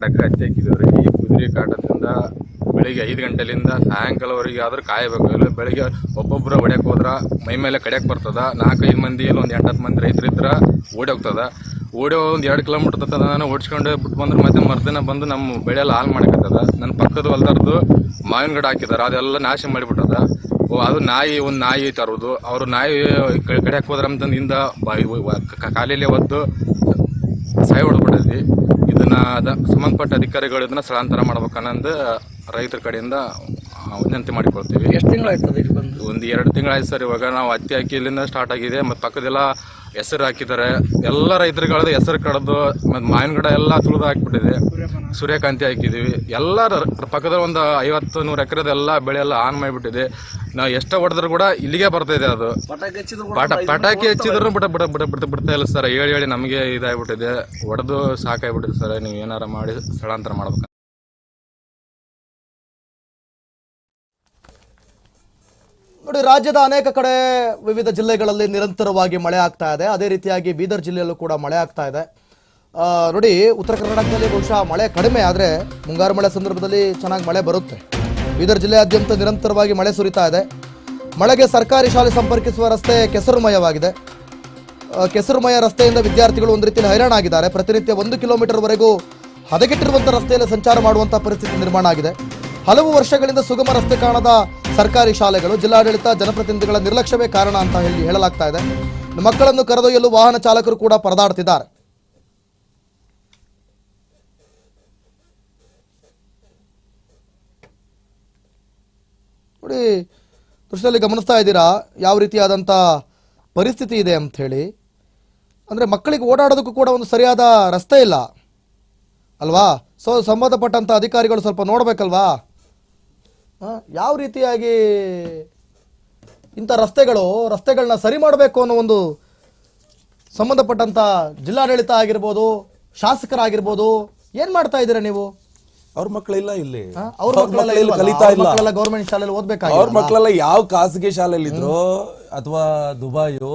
ಡಕ್ಕ ಹಚ್ಚಿ ಹಾಕಿದವ್ರಿ ಈ ಕುದುರೆ ಕಾಟದಿಂದ ಬೆಳಿಗ್ಗೆ ಐದು ಗಂಟೆಲಿಂದ ಸಾಯಂಕಾಲವರೆಗೆ ಆದರೂ ಕಾಯಬೇಕು. ಇಲ್ಲ, ಬೆಳಿಗ್ಗೆ ಒಬ್ಬೊಬ್ರು ಹೊಡ್ಯಕ್ ಹೋದ್ರೆ ಮೈ ಮೇಲೆ ಕಡ್ಯಾಕ್ ಬರ್ತದ. ನಾಲ್ಕೈದು ಮಂದಿ ಇಲ್ಲ, ಒಂದು ಎಂಟತ್ತು ಮಂದಿ ರೈತರು ಇದ್ರ ಓಡಿ ಹೋಗ್ತದೆ. ಓಡಿ ಒಂದು ಎರಡು ಕಿಲೋಮೀಟರ್ ತತ್ತದ ನಾನು ಓಡಿಸ್ಕೊಂಡು ಬಿಟ್ಟು ಬಂದ್ರೆ ಮತ್ತೆ ಮರ್ದಿನ ಬಂದು ನಮ್ಮ ಬೆಳೆ ಎಲ್ಲ ಹಾಳು ಮಾಡಕತ್ತದ. ನನ್ನ ಪಕ್ಕದ ಹೊಲ್ದಾರ್ದು ಮಾವಿನ ಗಿಡ ಹಾಕಿದಾರ, ಅದೆಲ್ಲ ನಾಶ ಮಾಡಿಬಿಟ್ಟದ. ಓ, ಅದು ನಾಯಿ, ಒಂದು ನಾಯಿ ತರೋದು. ಅವರು ನಾಯಿ ಕ- ಹೋದ್ರೆ ಅಂತಂದು ಹಿಂದ ಕಾಲಿಲೆ ಒದ್ದು ಸಾಯಿ ಹೊಡೆದ್ಬಿಟ್ಟೈತಿ ಇದನ್ನ ಅದ ಸಂಬಂಧಪಟ್ಟ ಅಧಿಕಾರಿಗಳು ಇದನ್ನ ಸ್ಥಳಾಂತರ ಮಾಡ್ಬೇಕನ್ನಂದು ರೈತರ ಕಡೆಯಿಂದ ವಿನಂತಿ ಮಾಡಿಕೊಳ್ತೀವಿ. ಎಷ್ಟು ತಿಂಗಳಾಯ್ತದ ಇಲ್ಲಿ ಬಂದು? ಒಂದು ಎರಡು ತಿಂಗಳಾಯ್ತು ಸರ್. ಇವಾಗ ನಾವು ಹತ್ತಿ ಹಾಕಿ ಇಲ್ಲಿಂದ ಸ್ಟಾರ್ಟ್ ಆಗಿದೆ. ಮತ್ತು ಪಕ್ಕದೆಲ್ಲ ಹೆಸರು ಹಾಕಿದ್ದಾರೆ. ಎಲ್ಲ ರೈತರುಗಳದ್ದು ಹೆಸರು ಕಡ್ದು ಮತ್ತು ಮಾವಿನ ಗಿಡ ಎಲ್ಲ ತುಳಿದು ಹಾಕ್ಬಿಟ್ಟಿದೆ. ಸೂರ್ಯಕಾಂತಿ ಹಾಕಿದೀವಿ. ಎಲ್ಲ ಪಕ್ಕದ ಒಂದು ಐವತ್ತು ನೂರು ಎಕರೆದ ಎಲ್ಲ ಬೆಳೆ ಎಲ್ಲ ಆನ್ ಮಾಡಿಬಿಟ್ಟಿದೆ. ನಾವು ಎಷ್ಟು ಹೊಡೆದ್ರು ಕೂಡ ಇಲ್ಲಿಗೆ ಬರ್ತಾಯಿದೆ ಅದು. ಪಟಾಕಿ ಹಚ್ಚಿದ್ರು ಪಟ ಪಟಾಕಿ ಹಚ್ಚಿದ್ರು ಬಿಡ ಬಿಡ ಬಿಡ ಬಿಡ ಬಿಡ್ತಾ ಇಲ್ಲ ಸರ್. ಹೇಳಿ ಹೇಳಿ ನಮಗೆ ಇದಾಗ್ಬಿಟ್ಟಿದೆ. ಹೊಡೆದು ಸಾಕಾಗ್ಬಿಟ್ಟಿದೆ ಸರ್. ನೀವು ಏನಾರ ಮಾಡಿ ಸ್ಥಳಾಂತರ ಮಾಡ್ಬೇಕು ನೋಡಿ, ರಾಜ್ಯದ ಅನೇಕ ಕಡೆ ವಿವಿಧ ಜಿಲ್ಲೆಗಳಲ್ಲಿ ನಿರಂತರವಾಗಿ ಮಳೆ ಆಗ್ತಾ ಇದೆ. ಅದೇ ರೀತಿಯಾಗಿ ಬೀದರ್ ಜಿಲ್ಲೆಯಲ್ಲೂ ಕೂಡ ಮಳೆ ಆಗ್ತಾ ಇದೆ. ನೋಡಿ, ಉತ್ತರ ಕರ್ನಾಟಕದಲ್ಲಿ ಬಹುಶಃ ಮಳೆ ಕಡಿಮೆ ಆದರೆ ಮುಂಗಾರು ಮಳೆ ಸಂದರ್ಭದಲ್ಲಿ ಚೆನ್ನಾಗಿ ಮಳೆ ಬರುತ್ತೆ. ಬೀದರ್ ಜಿಲ್ಲೆಯಾದ್ಯಂತ ನಿರಂತರವಾಗಿ ಮಳೆ ಸುರಿತಾ ಇದೆ. ಮಳೆಗೆ ಸರ್ಕಾರಿ ಶಾಲೆ ಸಂಪರ್ಕಿಸುವ ರಸ್ತೆ ಕೆಸರುಮಯವಾಗಿದೆ. ಕೆಸರುಮಯ ರಸ್ತೆಯಿಂದ ವಿದ್ಯಾರ್ಥಿಗಳು ಒಂದು ರೀತಿಯಲ್ಲಿ ಹೈರಾಣಾಗಿದ್ದಾರೆ. ಪ್ರತಿನಿತ್ಯ ಒಂದು ಕಿಲೋಮೀಟರ್ವರೆಗೂ ಹದಗೆಟ್ಟಿರುವಂಥ ರಸ್ತೆಯಲ್ಲಿ ಸಂಚಾರ ಮಾಡುವಂಥ ಪರಿಸ್ಥಿತಿ ನಿರ್ಮಾಣ ಆಗಿದೆ. ಹಲವು ವರ್ಷಗಳಿಂದ ಸುಗಮ ರಸ್ತೆ ಕಾಣದ ಸರ್ಕಾರಿ ಶಾಲೆಗಳು ಜಿಲ್ಲಾಡಳಿತ, ಜನಪ್ರತಿನಿಧಿಗಳ ನಿರ್ಲಕ್ಷ್ಯವೇ ಕಾರಣ ಅಂತ ಹೇಳಿ ಹೇಳಲಾಗ್ತಾ ಇದೆ. ಮಕ್ಕಳನ್ನು ಕರೆದೊಯ್ಯಲು ವಾಹನ ಚಾಲಕರು ಕೂಡ ಪರದಾಡ್ತಿದ್ದಾರೆ. ನೋಡಿ, ದೃಶ್ಯದಲ್ಲಿ ಗಮನಿಸ್ತಾ ಇದ್ದೀರಾ? ಯಾವ ರೀತಿಯಾದಂಥ ಪರಿಸ್ಥಿತಿ ಇದೆ ಅಂತ ಹೇಳಿ. ಅಂದರೆ ಮಕ್ಕಳಿಗೆ ಓಡಾಡೋದಕ್ಕೂ ಕೂಡ ಒಂದು ಸರಿಯಾದ ರಸ್ತೆ ಇಲ್ಲ. ಅಲ್ವಾ? ಸೊ, ಸಂಬಂಧಪಟ್ಟಂಥ ಅಧಿಕಾರಿಗಳು ಸ್ವಲ್ಪ ನೋಡಬೇಕಲ್ವಾ? ಯಾವ ರೀತಿಯಾಗಿ ಇಂಥ ರಸ್ತೆಗಳು ರಸ್ತೆಗಳನ್ನ ಸರಿ ಮಾಡಬೇಕು ಅನ್ನೋ ಒಂದು ಸಂಬಂಧಪಟ್ಟಂಥ ಜಿಲ್ಲಾಡಳಿತ ಆಗಿರ್ಬೋದು ಶಾಸಕರಾಗಿರ್ಬೋದು ಏನು ಮಾಡ್ತಾ ಇದ್ದೀರಾ ನೀವು? ಅವ್ರ ಮಕ್ಕಳಿಲ್ಲ ಇಲ್ಲಿ? ಅವ್ರ ಅವ್ರ ಮಕ್ಕಳೆಲ್ಲ? ಕಲಿತಾ ಅವ್ರ ಇಲ್ಲ. ಮಕ್ಕಳೆಲ್ಲ ಗೌರ್ಮೆಂಟ್ ಶಾಲೆಯಲ್ಲಿ ಅವ್ರ ಓದ್ಬೇಕಾಗಿಲ್ಲ ಮಕ್ಕಳೆಲ್ಲ ಯಾವ ಖಾಸಗಿ ಶಾಲೆಯಲ್ಲಿ ಇದ್ರು ಅಥವಾ ದುಬಾಯು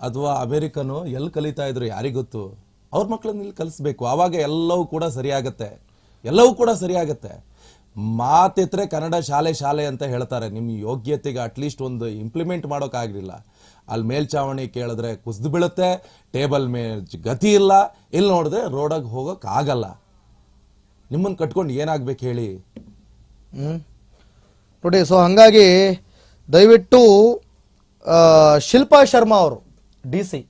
ಅಥವಾ ಅಮೆರಿಕನು ಎಲ್ಲಿ ಕಲಿತಾ ಇದ್ರು ಯಾರಿಗ್ ಗೊತ್ತು? ಅವ್ರ ಮಕ್ಕಳನ್ನ ಇಲ್ಲಿ ಕಲಿಸ್ಬೇಕು. ಆವಾಗ ಎಲ್ಲವೂ ಕೂಡ ಸರಿಯಾಗತ್ತೆ. ಎಲ್ಲವೂ ಕೂಡ ಸರಿಯಾಗತ್ತೆ. ಮಾತೆತ್ರೆ ಕನ್ನಡ ಶಾಲೆ ಶಾಲೆ ಅಂತ ಹೇಳ್ತಾರೆ. ನಿಮ್ಮ ಯೋಗ್ಯತೆಗೆ ಅಟ್ಲೀಸ್ಟ್ ಒಂದು ಇಂಪ್ಲಿಮೆಂಟ್ ಮಾಡೋಕ್ಕಾಗಲಿಲ್ಲ ಅಲ್ಲಿ ಮೇಲ್ಛಾವಣಿ ಕೇಳಿದ್ರೆ ಕುಸಿದು ಬೀಳುತ್ತೆ ಟೇಬಲ್ ಮೇ ಗತಿ ಇಲ್ಲ. ಇಲ್ಲಿ ನೋಡಿದ್ರೆ ರೋಡಾಗಿ ಹೋಗೋಕ್ಕಾಗಲ್ಲ ನಿಮ್ಮನ್ನು ಕಟ್ಕೊಂಡು ಏನಾಗ್ಬೇಕು ಹೇಳಿ. ನೋಡಿ ಸೊ ಹಾಗಾಗಿ ದಯವಿಟ್ಟು ಶಿಲ್ಪಾ ಶರ್ಮಾ ಅವರು D C.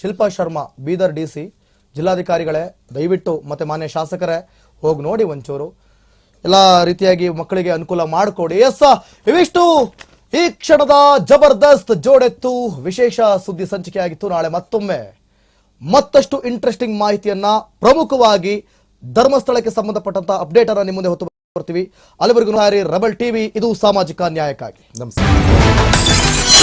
Shilpa Sharma Bidar D C. ಜಿಲ್ಲಾಧಿಕಾರಿಗಳೇ ದಯವಿಟ್ಟು ಮತ್ತೆ ಮಾನ್ಯ ಶಾಸಕರೇ ಹೋಗಿ ನೋಡಿ ಒಂಚೂರು. ಎಲ್ಲ ರೀತಿಯಾಗಿ ಮಕ್ಕಳಿಗೆ ಅನುಕೂಲ ಮಾಡಿಕೊಡಿ. ಎಸ್ ಇವಿಷ್ಟು ಈ ಕ್ಷಣದ ಜಬರ್ದಸ್ತ್ ಜೋಡೆತ್ತು ವಿಶೇಷ ಸುದ್ದಿ ಸಂಚಿಕೆ ಆಗಿತ್ತು. ನಾಳೆ ಮತ್ತೊಮ್ಮೆ ಮತ್ತಷ್ಟು ಇಂಟ್ರೆಸ್ಟಿಂಗ್ ಮಾಹಿತಿಯನ್ನ ಪ್ರಮುಖವಾಗಿ ಧರ್ಮಸ್ಥಳಕ್ಕೆ ಸಂಬಂಧಪಟ್ಟಂತ ಅಪ್ಡೇಟ್ ಅನ್ನ ನಿಮ್ಮ ಮುಂದೆ ಹೊತ್ತು ಬರ್ತೀವಿ. ಅಲ್ಲಿವರೆಗೂ ರಬಲ್ ಟಿವಿ ಇದು ಸಾಮಾಜಿಕ ನ್ಯಾಯಕ್ಕಾಗಿ. ನಮಸ್ಕಾರ.